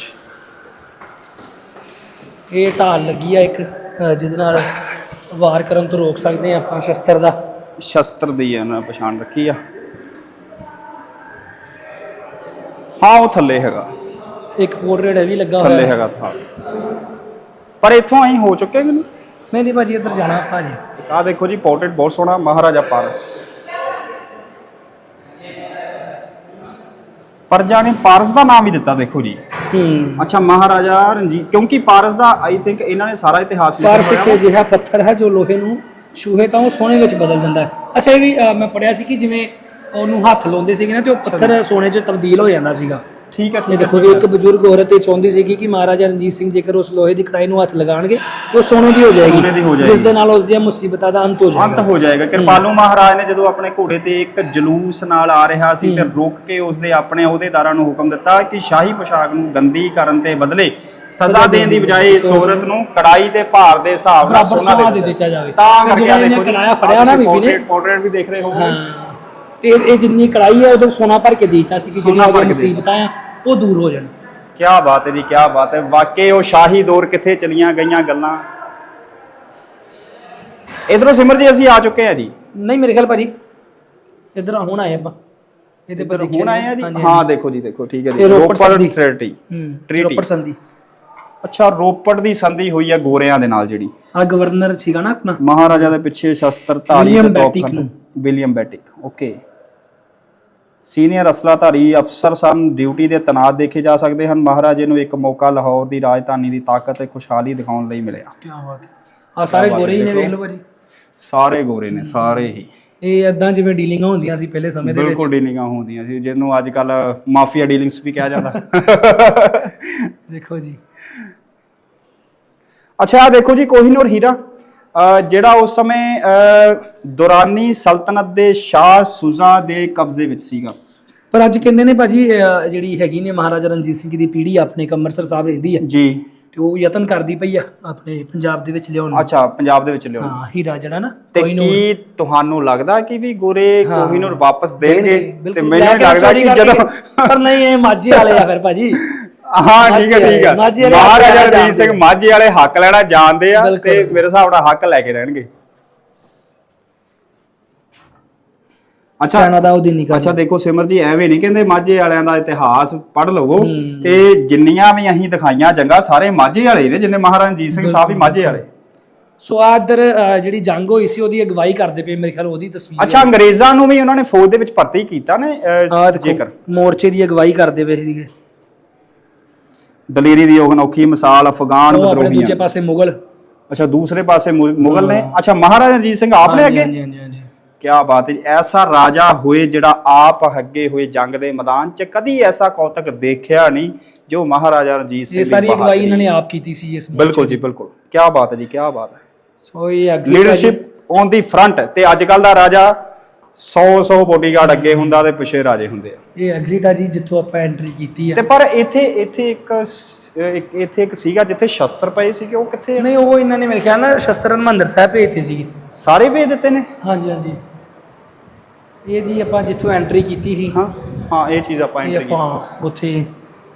ਇਹ ਢਾਲ ਲੱਗੀ ਆ ਇੱਕ ਜਿਹਦੇ ਨਾਲ ਵਾਰ ਕਰਨ ਤੋਂ ਰੋਕ ਸਕਦੇ ਆ ਆਪਾਂ ਸ਼ਸਤਰ ਦਾ? ਸ਼ਸਤਰ ਦੀ ਇਹਨਾਂ ਨੇ ਪਛਾਣ ਰੱਖੀ ਆ। ਹਾਂ ਉਹ ਥੱਲੇ ਹੈਗਾ। ਇੱਕ ਪੋਰਟਰੇਟ ਇਹ ਵੀ ਲੱਗਾ ਥੱਲੇ ਹੋਇਆ ਹੈਗਾ ਥਾਲ। ਪਰ ਇੱਥੋਂ ਅਸੀਂ ਹੋ ਚੁੱਕੇ ਕਿ ਨਹੀਂ? ਨਹੀਂ ਨਹੀਂ ਭਾਜੀ ਇੱਧਰ ਜਾਣਾ ਭਾਜੀ ਆ ਦੇਖੋ ਜੀ ਪੋਰਟਰੇਟ ਬਹੁਤ ਸੋਹਣਾ ਮਹਾਰਾਜਾ ਪਾਰਸ। ਪਰਜਾ ਨੇ ਪਾਰਸ ਦਾ ਨਾਮ ਹੀ ਦਿੱਤਾ ਦੇਖੋ ਜੀ। ਹੂੰ। ਅੱਛਾ ਮਹਾਰਾਜਾ ਰਣਜੀਤ ਕਿਉਂਕਿ ਪਾਰਸ ਦਾ ਆਈ ਥਿੰਕ ਇਹਨਾਂ ਨੇ ਸਾਰਾ ਇਤਿਹਾਸ ਲਿਖਿਆ ਪਰ ਹੋਇਆ ਸਿੱਕੇ ਜਿਹਾ ਪੱਥਰ ਹੈ ਜੋ ਲੋਹੇ ਨੂੰ ਛੂਹੇ ਤਾਂ ਉਹ ਸੋਨੇ ਵਿੱਚ ਬਦਲ ਜਾਂਦਾ ਹੈ। ਅੱਛਾ ਇਹ ਵੀ ਮੈਂ ਪੜਿਆ ਸੀ ਕਿ ਜਿਵੇਂ ਉਹਨੂੰ ਹੱਥ ਲਾਉਂਦੇ ਸੀਗੇ ਨਾ ਤੇ ਉਹ ਪੱਥਰ ਸੋਨੇ 'ਚ ਤਬਦੀਲ ਹੋ ਜਾਂਦਾ ਸੀਗਾ। ਠੀਕ ਹੈ ਇਹ ਠੀਕ ਦੇਖੋ ਇੱਕ ਬਜ਼ੁਰਗ ਔਰਤ ਇਹ ਚਾਹੁੰਦੀ ਸੀਗੀ ਕਿ ਮਹਾਰਾਜਾ ਰਣਜੀਤ ਸਿੰਘ ਜੇਕਰ ਉਸ ਲੋਹੇ ਦੀ ਕੜਾਈ ਨੂੰ ਹੱਥ ਲਗਾਣਗੇ ਉਹ ਸੋਨੇ ਦੀ ਹੋ ਸੋਨੇ ਦੀ ਹੋ ਜਾਏਗੀ। ਜਾਏਗੀ। ਜਿਸ ਦੇ ਨਾਲ ਉਸ ਦੀਆਂ ਮੁਸੀਬਤਾਂ ਦਾ ਅੰਤ ਹੋ ਅੰਤ ਜਾਏਗਾ। ਹੋ ਜਾਏਗਾ। ਕਿਰਪਾਲੂ ਮਹਾਰਾਜ ਨੇ ਜਦੋਂ ਆਪਣੇ ਘੋੜੇ ਤੇ ਇੱਕ ਜਲੂਸ ਨਾਲ ਆ ਰਿਹਾ ਸੀ ਤੇ ਰੁਕ ਕੇ ਉਸਦੇ ਆਪਣੇ ਅਹੁਦੇਦਾਰਾਂ ਨੂੰ ਹੁਕਮ ਦਿੱਤਾ ਕਿ ਸ਼ਾਹੀ ਪੋਸ਼ਾਕ ਨੂੰ ਗੰਦੀ ਕਰਨ ਦੇ ਬਦਲੇ ਸਜ਼ਾ ਦੇਣ ਦੀ ਬਜਾਏ ਇਸ ਔਰਤ ਨੂੰ ਕੜਾਈ ਦੇ ਭਾਰ ਦੇ ਹਿਸਾਬ ਨਾਲ ਬਰਾਬਰ ਸੋਨਾ ਸਮਾਂ ਦੇ ਦੇ ਦਿੱਤਾ ਜਾਵੇ। ਤਾਂ ਤੇ ਕਰਕੇ ਆ ਦੇਖੋ ਜੀ, ਕੜਾਇਆ ਫੜਿਆ ਨਾ ਬੀਬੀ ਨੇ portrait ਵੀ ਦੇਖ ਰਹੇ ਹੋ ਹਾਂ। ਤੇ ਇਹ ਜਿੰਨੀ ਕੜਾਈ ਹੈ ਉਹਦੇ ਸੋਨਾ ਭਰ ਕੇ ਦੇਤਾ ਸੀ ਕਿ ਸੋਨਾ ਜਿਹੜੀਆਂ ਭਰ ਉਹਦੀਆਂ ਕੇ ਦੇ ਮੁਸੀਬਤਾਂ ਆ ਉਹ ਦੂਰ ਹੋ ਜਾਣ। ਕੀ ਬਾਤ ਹੈ ਜੀ ਕੀ ਬਾਤ ਹੈ। ਵਾਕਈ ਉਹ ਸ਼ਾਹੀ ਦੌਰ ਕਿੱਥੇ ਚਲੀਆਂ ਗਈਆਂ ਗੱਲਾਂ। ਇਧਰੋਂ ਸਿਮਰ ਜੀ ਅਸੀਂ ਆ ਚੁੱਕੇ ਆ ਜੀ। ਨਹੀਂ ਮੇਰੇ ਖਿਆਲ ਭਾਜੀ ਇਧਰ ਹੁਣ ਆਏ ਆਪਾਂ। ਇਹਦੇ ਪਰ ਹੁਣ ਆਏ ਆ ਜੀ? ਹਾਂ ਦੇਖੋ ਜੀ ਦੇਖੋ ਠੀਕ ਹੈ ਜੀ। ਇਹ ਰੋਪੜ ਰੋਪੜ ਸੰਧੀ। ਥ੍ਰੈਟੀ ਹੂੰ Treaty। ਰੋਪੜ ਸੰਧੀ। ਅੱਛਾ ਰੋਪੜ ਦੀ ਸੰਧੀ ਹੋਈ ਹੈ ਗੋਰਿਆਂ ਦੇ ਨਾਲ ਜਿਹੜੀ। ਆ ਗਵਰਨਰ ਸੀਗਾ ਨਾ ਆਪਣਾ। ਮਹਾਰਾਜਾ ਦੇ ਪਿੱਛੇ ਸ਼ਸਤਰ ਧਾਰੀ ਵਿਲੀਅਮ ਤੇ ਬੈਟਿਕ ਤੋਪਖਾਨਾ। ਨੂੰ। ਵਿਲੀਅਮ ਬੈਟਿਕ ਓਕੇ ਸੀਨੀਅਰ ਅਸਲਾਧਾਰੀ ਅਫਸਰ ਸਨ ਡਿਊਟੀ ਦੇ ਤਨਾਤ ਦੇਖੇ ਜਾ ਸਕਦੇ ਹਨ। ਮਹਾਰਾਜੇ ਨੂੰ ਇੱਕ ਮੌਕਾ ਲਾਹੌਰ ਦੀ ਰਾਜਧਾਨੀ ਦੀ ਤਾਕਤ ਤੇ ਖੁਸ਼ਹਾਲੀ ਦਿਖਾਉਣ ਲਈ ਮਿਲਿਆ। ਕੀ ਬਾਤ ਆ ਸਾਰੇ ਗੋਰੇ ਹੀ ਨੇ। ਵੇਖ ਲਓ ਭਾਜੀ। ਸਾਰੇ ਗੋਰੇ ਨੇ ਸਾਰੇ ਹੀ। ਇਹ ਇਦਾਂ ਜਿਵੇਂ ਡੀਲਿੰਗਾਂ ਹੁੰਦੀਆਂ ਸੀ ਪਹਿਲੇ ਸਮੇਂ ਦੇ ਵਿੱਚ। ਬਿਲਕੁਲ ਡੀਲਿੰਗਾਂ ਹੁੰਦੀਆਂ ਸੀ ਜਿਹਨੂੰ ਅੱਜ ਕੱਲ ਮਾਫੀਆ ਡੀਲਿੰਗਸ ਵੀ ਕਿਹਾ ਜਾਂਦਾ। ਦੇਖੋ ਜੀ। ਅੱਛਾ ਆਹ ਦੇਖੋ ਜੀ ਕੋਹੀਨੂਰ ਹੀਰਾ ਜਿਹੜਾ ਉਸ ਸਮੇਂ ਦੁਰਾਨੀ ਸਲਤਨਤ ਦੇ ਸ਼ਾਹ ਸੁਜ਼ਾ ਦੇ ਕਬਜ਼ੇ ਵਿੱਚ ਸੀਗਾ। ਪਰ ਅੱਜ ਕਹਿੰਦੇ ਨੇ ਭਾਜੀ ਜਿਹੜੀ ਹੈਗੀ ਨੇ ਮਹਾਰਾਜਾ ਰਣਜੀਤ ਸਿੰਘ ਦੀ ਪੀੜ੍ਹੀ ਆਪਣੇ ਇੱਕ ਅੰਮ੍ਰਿਤਸਰ ਸਾਹਿਬ ਰਹਿੰਦੀ ਹੈ। ਜੀ। ਤੇ ਉਹ ਯਤਨ ਕਰਦੀ ਪਈ ਆ ਆਪਣੇ ਪੰਜਾਬ ਦੇ ਵਿੱਚ ਲਿਆਉਣ ਅੱਛਾ ਪੰਜਾਬ ਦੇ ਵਿੱਚ ਲਿਓ ਹਾਂ ਹੀਰਾ ਜਿਹੜਾ ਨਾ ਤੇ। ਕੀ ਤੁਹਾਨੂੰ ਲੱਗਦਾ ਕਿ ਵੀ ਗੋਰੇ। ਕੋਹੀਨੂਰ ਵਾਪਸ ਦੇਣਗੇ। ਤੇ ਮੈਨੂੰ ਲੱਗਦਾ ਕਿ। ਜਦੋਂ ਪਰ ਨਹੀਂ ਇਹ ਮਾਝੇ ਵਾਲੇ ਆ ਫਿਰ ਭਾਜੀ। ਹਾਂ ਠੀਕ ਹੈ ਠੀਕ ਹੈ ਮਹਾਰਾਜਾ ਰਣਜੀਤ ਸਿੰਘ। ਮਾਝੇ ਵਾਲੇ ਹੱਕ ਲੈਣਾ ਜਾਣਦੇ ਆ। ਤੇ ਮੇਰੇ ਹਿਸਾਬ ਨਾਲ ਹੱਕ ਲੈ ਕੇ ਰਹਿਣਗੇ। ਅੱਛਾ। ਸੈਨਾ ਦਾ ਉਹਦੀ ਨਿਕਲ ਅੱਛਾ ਦੇਖੋ ਸਿਮਰ ਜੀ ਐਵੇਂ ਨਹੀਂ ਕਹਿੰਦੇ ਮਾਝੇ ਵਾਲਿਆਂ ਦਾ ਇਤਿਹਾਸ ਪੜ੍ਹ ਲਵੋ। ਤੇ ਜਿੰਨੀਆਂ ਵੀ ਅਸੀਂ ਦਿਖਾਈਆਂ ਜੰਗਾਂ ਸਾਰੇ ਮਾਝੇ ਵਾਲੇ ਨੇ ਜਿੰਨੇ ਮਹਾਰਾਜਾ ਰਣਜੀਤ ਸਿੰਘ ਸਾਹਿਬ ਵੀ ਮਾਝੇ ਵਾਲੇ। ਸੋ ਆ ਇੱਧਰ ਅਹ, ਜਿਹੜੀ ਜੰਗ ਹੋਈ ਸੀ ਉਹਦੀ ਅਗਵਾਈ ਕਰਦੇ ਪਏ ਮੇਰੇ ਖਿਆਲ ਉਹਦੀ ਤਸਵੀਰ ਅੱਛਾ ਅੰਗਰੇਜ਼ਾਂ ਨੂੰ ਵੀ ਉਹਨਾਂ ਨੇ ਫੌਜ ਦੇ ਵਿੱਚ ਭਰਤੀ ਕੀਤਾ ਨੇ ਜੇਕਰ। ਮੋਰਚੇ ਦੀ ਅਗਵਾਈ ਕਰਦੇ ਪਏ ਸੀਗੇ। ਦਲੇਰੀ ਦੀ ਅਨੋਖੀ ਮਿਸਾਲ ਅਫਗਾਨ ਉਹ ਆਪਣੇ ਦੂਜੇ ਵਿਦਰੋਹੀਆਂ ਪਾਸੇ ਮੁਗਲ। ਅੱਛਾ ਦੂਸਰੇ ਪਾਸੇ ਮੁ- ਮੁਗਲ ਨੇ? ਅੱਛਾ ਮਹਾਰਾਜਾ ਰਣਜੀਤ ਸਿੰਘ ਆਪ ਨੇ ਅੱਗੇ ਹਾਂਜੀ ਹਾਂਜੀ ਹਾਂਜੀ। ਕੀ ਬਾਤ ਹੈ ਜੀ। ਐਸਾ ਰਾਜਾ ਹੋਏ ਜਿਹੜਾ ਆਪ ਅੱਗੇ ਹੋਏ ਜੰਗ ਦੇ ਮੈਦਾਨ 'ਚ ਕਦੀ ਐਸਾ ਕੌਤਕ ਦੇਖਿਆ ਨਹੀਂ ਜੋ ਮਹਾਰਾਜਾ ਰਣਜੀਤ ਸਿੰਘ ਇਹ ਦੀ ਸਾਰੀ ਅਗਵਾਈ। ਇਹਨਾਂ ਨੇ ਆਪ ਕੀਤੀ ਸੀ ਇਸ ਬਿਲਕੁਲ ਜੀ ਬਿਲਕੁਲ। ਕੀ ਬਾਤ ਹੈ ਜੀ ਕੀ ਬਾਤ ਹੈ। ਸੋ ਇਹ ਜੀ। ਲੀਡਰਸ਼ਿਪ ਔਨ ਦੀ ਫਰੰਟ ਤੇ ਅੱਜ ਕੱਲ ਦਾ ਰਾਜਾ 100 100 ਬੋਡੀਗਾਰਡ ਅੱਗੇ ਹੁੰਦਾ ਤੇ ਪਿੱਛੇ ਰਾਜੇ ਹੁੰਦੇ ਆ। ਇਹ ਐਗਜ਼ਿਟ ਆ ਜੀ ਜਿੱਥੋਂ ਆਪਾਂ ਐਂਟਰੀ ਕੀਤੀ ਤੇ ਆ ਪਰ ਇੱਥੇ ਇੱਥੇ ਇੱਕ ਸ- ਇੱਕ ਇੱਥੇ ਇੱਕ ਸੀਗਾ ਜਿੱਥੇ ਸ਼ਸਤਰ ਪਏ ਸੀਗੇ ਉਹ ਕਿੱਥੇ ਆ? ਨਹੀਂ ਉਹ ਇਹਨਾਂ ਨੇ ਮੇਰੇ ਖਿਆਲ ਨਾਲ ਸ਼ਸਤਰਨ ਮੰਦਰ ਸਾਹਿਬ ਭੇਜਤੇ ਸੀਗੇ। ਸਾਰੇ ਭੇਜ ਦਿੱਤੇ ਨੇ? ਹਾਂਜੀ ਹਾਂਜੀ। ਇਹ ਜੀ ਆਪਾਂ ਜਿੱਥੋਂ ਐਂਟਰੀ ਕੀਤੀ ਸੀ। ਹਾਂ ਹਾਂ ਇਹ ਚੀਜ਼ ਆਪਾਂ ਇਹ ਐਂਟਰੀ ਆਪਾਂ ਉੱਥੇ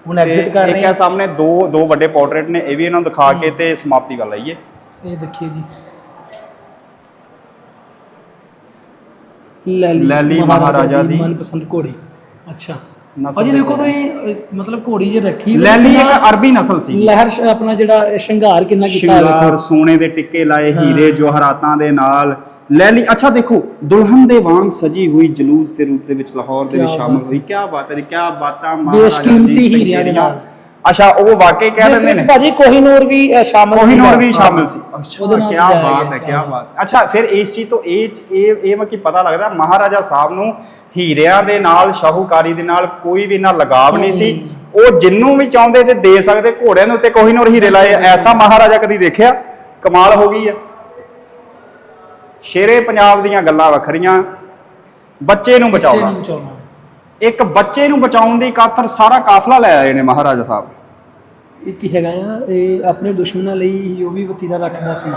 ਹੁਣ ਐਗਜ਼ਿਟ ਕਰ ਰਹੇ ਹਾਂ ਆ ਸਾਹਮਣੇ ਦੋ ਦੋ ਵੱਡੇ ਪੋਰਟਰੇਟ ਨੇ ਇਹ ਵੀ ਇਹਨਾਂ ਨੂੰ ਦਿਖਾ ਕੇ ਤੇ ਸਮਾਪਤੀ ਕਰ ਲਈਏ ਇਹ ਦੇਖੀਏ ਜੀ। ਲੈਲੀ ਮਹਾਰਾਜਾ ਦੀ ਮਨਪਸੰਦ ਘੋੜੀ। ਅੱਛਾ। ਅਜੀ ਦੇ ਦੇਖੋ ਤੁਸੀਂ ਮਤਲਬ ਘੋੜੀ ਜੇ ਰੱਖੀ ਲੈਲੀ ਇੱਕ ਅਰਬੀ ਨਸਲ ਸੀ। ਲਹਿਰ ਆਪਣਾ ਜਿਹੜਾ ਸ਼ਿੰਗਾਰ ਕਿੰਨਾ ਕੀਤਾ ਸ਼ਿੰਗਾਰ। ਸੋਨੇ ਦੇ ਟਿੱਕੇ ਲਾਏ ਹੀਰੇ ਜਵਾਹਰਾਤਾਂ ਦੇ ਨਾਲ। ਲੈਲੀ ਅੱਛਾ ਦੇਖੋ ਦੁਲਹਨ ਦੇ ਵਾਂਗ ਸਜੀ ਹੋਈ ਜਲੂਸ ਦੇ ਰੂਪ ਦੇ ਵਿੱਚ ਲਾਹੌਰ ਦੇ ਵਿੱਚ ਸ਼ਾਮਲ ਹੋਈ। ਕੀ ਬਾਤ ਹੈ ਕੀ ਬਾਤਾਂ ਬੇਸ਼ਕੀਮਤੀ ਰਣਜੀਤ ਸਿੰਘ ਹੀਰਿਆਂ ਦੇ। ਨਾਲ। ਅੱਛਾ ਉਹ ਵਾਕਈ ਕਹਿ ਜਿਸ ਦਿੰਦੇ ਵਿੱਚ ਨੇ? ਭਾਜੀ ਕੋਹੀਨੂਰ ਵੀ ਅ, ਸ਼ਾਮਲ ਕੋਹੀਨੂਰ ਵੀ। ਸ਼ਾਮਿਲ ਸੀ। ਉਹਦੇ ਨਾਲ ਕੀ ਸਜਾਇਆ ਬਾਤ ਹੈ ਕੀ ਬਾਤ। ਅੱਛਾ ਫਿਰ ਇਸ ਚੀਜ਼ ਤੋਂ ਇਹ ਇਹ ਇਹ ਮੈਂ ਕੀ ਪਤਾ ਲੱਗਦਾ ਮਹਾਰਾਜਾ ਸਾਹਿਬ ਨੂੰ ਹੀਰਿਆਂ ਦੇ ਨਾਲ ਸ਼ਾਹੂਕਾਰੀ ਦੇ ਨਾਲ ਕੋਈ ਵੀ ਨਾ ਲਗਾਵ ਨਹੀਂ ਸੀ। ਉਹ ਜਿੰਨੂੰ ਵੀ ਚਾਹੁੰਦੇ ਤੇ ਦੇ ਸਕਦੇ ਘੋੜਿਆਂ ਦੇ ਉੱਤੇ ਕੋਹੀਨੂਰ ਹੀਰੇ ਲਾਏ ਐਸਾ ਮਹਾਰਾਜਾ ਕਦੀ ਦੇਖਿਆ? ਕਮਾਲ ਹੋ ਗਈ ਆ। ਸ਼ੇਰੇ ਪੰਜਾਬ ਦੀਆਂ ਗੱਲਾਂ ਵੱਖਰੀਆਂ ਬੱਚੇ ਨੂੰ ਬੱਚੇ ਬਚਾਉਣਾ। ਨੂੰ ਬਚਾਉਣਾ। ਇੱਕ ਬੱਚੇ ਨੂੰ ਬਚਾਉਣ ਦੀ ਕਾਤਰ ਸਾਰਾ ਕਾਫਲਾ ਲੈ ਆਏ ਨੇ ਮਹਾਰਾਜਾ ਸਾਹਿਬ। ਇਹ ਕੀ ਹੈਗਾ ਆ? ਇਹ ਆਪਣੇ ਦੁਸ਼ਮਣਾਂ ਲਈ ਹੀ ਉਹ ਵੀ ਵਤੀਰਾ ਰੱਖਦਾ ਸੀ।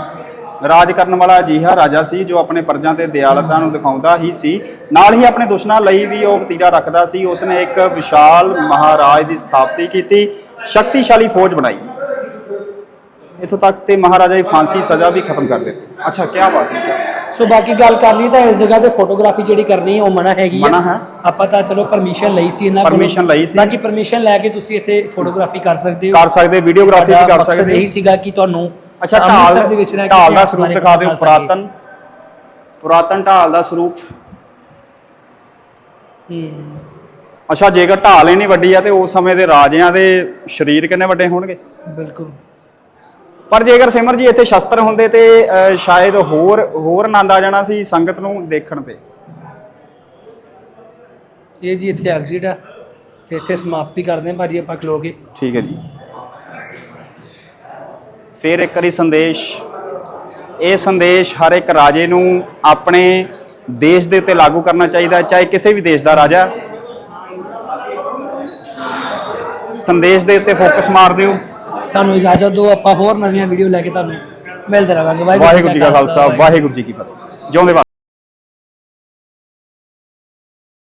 ਰਾਜ ਕਰਨ ਵਾਲਾ ਅਜਿਹਾ ਰਾਜਾ ਸੀ ਜੋ ਆਪਣੇ ਪਰਜਾਂ ਤੇ ਦਿਆਲਤਾ ਨੂੰ ਦਿਖਾਉਂਦਾ ਹੀ ਸੀ। ਨਾਲ ਹੀ ਆਪਣੇ ਦੁਸ਼ਮਣਾਂ ਲਈ ਵੀ ਉਹ ਵਤੀਰਾ ਰੱਖਦਾ ਸੀ। ਉਸਨੇ ਇੱਕ ਵਿਸ਼ਾਲ ਮਹਾਰਾਜ ਦੀ ਸਥਾਪਤੀ ਕੀਤੀ ਸ਼ਕਤੀਸ਼ਾਲੀ ਫੌਜ ਬਣਾਈ। ਇਥੋਂ ਤੱਕ ਤੇ ਮਹਾਰਾਜਾ ਦੀ ਫਾਂਸੀ ਸਜ਼ਾ ਵੀ ਖਤਮ ਕਰ ਦਿੱਤੀ। ਅੱਛਾ ਕੀ ਬਾਤ ਹੈ। ਸੋ ਬਾਕੀ ਗੱਲ ਕਰ ਲਈ ਤਾਂ ਇਸ ਜਗ੍ਹਾ ਤੇ ਫੋਟੋਗ੍ਰਾਫੀ ਜਿਹੜੀ ਕਰਨੀ ਹੈ ਉਹ ਮਨਾ ਹੈਗੀ ਮਨ੍ਹਾ ਹੈ। ਆਪਾਂ ਤਾਂ ਚਲੋ ਪਰਮਿਸ਼ਨ ਲਈ ਸੀ ਇਹਨਾਂ ਕੋਲੋਂ। Permission ਲਈ ਸੀ। ਬਾਕੀ ਪਰਮਿਸ਼ਨ ਲੈ ਕੇ ਤੁਸੀਂ ਇੱਥੇ ਫੋਟੋਗ੍ਰਾਫੀ ਕਰ ਸਕਦੇ ਹੋ ਕਰ ਸਕਦੇ ਵੀਡੀਓਗ੍ਰਾਫੀ ਵੀ ਕਰ ਸਕਦੇ ਇਹੀ ਸੀਗਾ ਕਿ ਤੁਹਾਨੂੰ ਅੱਛਾ ਅੰਮ੍ਰਿਤਸਰ ਢਾਲ ਦੇ ਵਿੱਚ ਰਹਿ ਕੇ ਢਾਲ ਦਾ ਸਰੂਪ ਬਾਰੇ ਦਿਖਾ ਪਤਾ ਦਿਓ ਚੱਲ ਸਕੇ। ਪੁਰਾਤਨ ਪੁਰਾਤਨ ਢਾਲ ਦਾ ਸਰੂਪ ਹੂੰ ਅੱਛਾ ਜੇਕਰ ਢਾਲ ਨਹੀਂ ਵੱਡੀ ਆ ਤੇ ਉਸ ਸਮੇਂ ਦੇ ਰਾਜਿਆਂ ਦੇ ਸਰੀਰ ਕਿੰਨੇ ਵੱਡੇ ਹੋਣਗੇ ਬਿਲਕੁਲ ਪਰ ਜੇਕਰ ਸਿਮਰ ਜੀ ਇੱਥੇ ਸ਼ਸਤਰ ਹੁੰਦੇ ਤੇ ਸ਼ਾਇਦ ਹੋਰ ਹੋਰ ਆਨੰਦ ਆ ਜਾਣਾ ਸੀ ਸੰਗਤ ਨੂੰ ਦੇਖਣ ਤੇ। ਇਹ ਜੀ ਇੱਥੇ ਐਗਜ਼ਿਟ ਆ ਤੇ ਇੱਥੇ ਸਮਾਪਤੀ ਕਰਦੇ ਹਾਂ ਭਾਜੀ ਆਪਾਂ ਖਲੋ ਕੇ। ਠੀਕ ਹੈ ਜੀ। ਫਿਰ ਇੱਕ ਵਾਰੀ ਸੰਦੇਸ਼ ਇਹ ਸੰਦੇਸ਼ ਹਰ ਇੱਕ ਰਾਜੇ ਨੂੰ ਆਪਣੇ ਦੇਸ਼ ਦੇ ਉੱਤੇ ਲਾਗੂ ਕਰਨਾ ਚਾਹੀਦਾ ਚਾਹੇ ਕਿਸੇ ਵੀ ਦੇਸ਼ ਦਾ ਰਾਜਾ। ਸੰਦੇਸ਼ ਦੇ ਉੱਤੇ ਫੋਕਸ ਮਾਰ ਦਿਓ। ਸਾਨੂੰ ਇਜਾਜ਼ਤ ਦਿਓ ਆਪਾਂ ਹੋਰ ਨਵੀਆਂ ਵੀਡੀਓ ਲੈ ਕੇ ਤੁਹਾਨੂੰ ਮਿਲਦੇ ਰਹਾਂਗੇ। ਵਾਹਿਗੁਰੂ ਜੀ ਕਾ ਖਾਲਸਾ ਵਾਹਿਗੁਰੂ ਜੀ ਕੀ ਫਤਿਹ। ਜਿਉਂਦੇ ਵਸਦੇ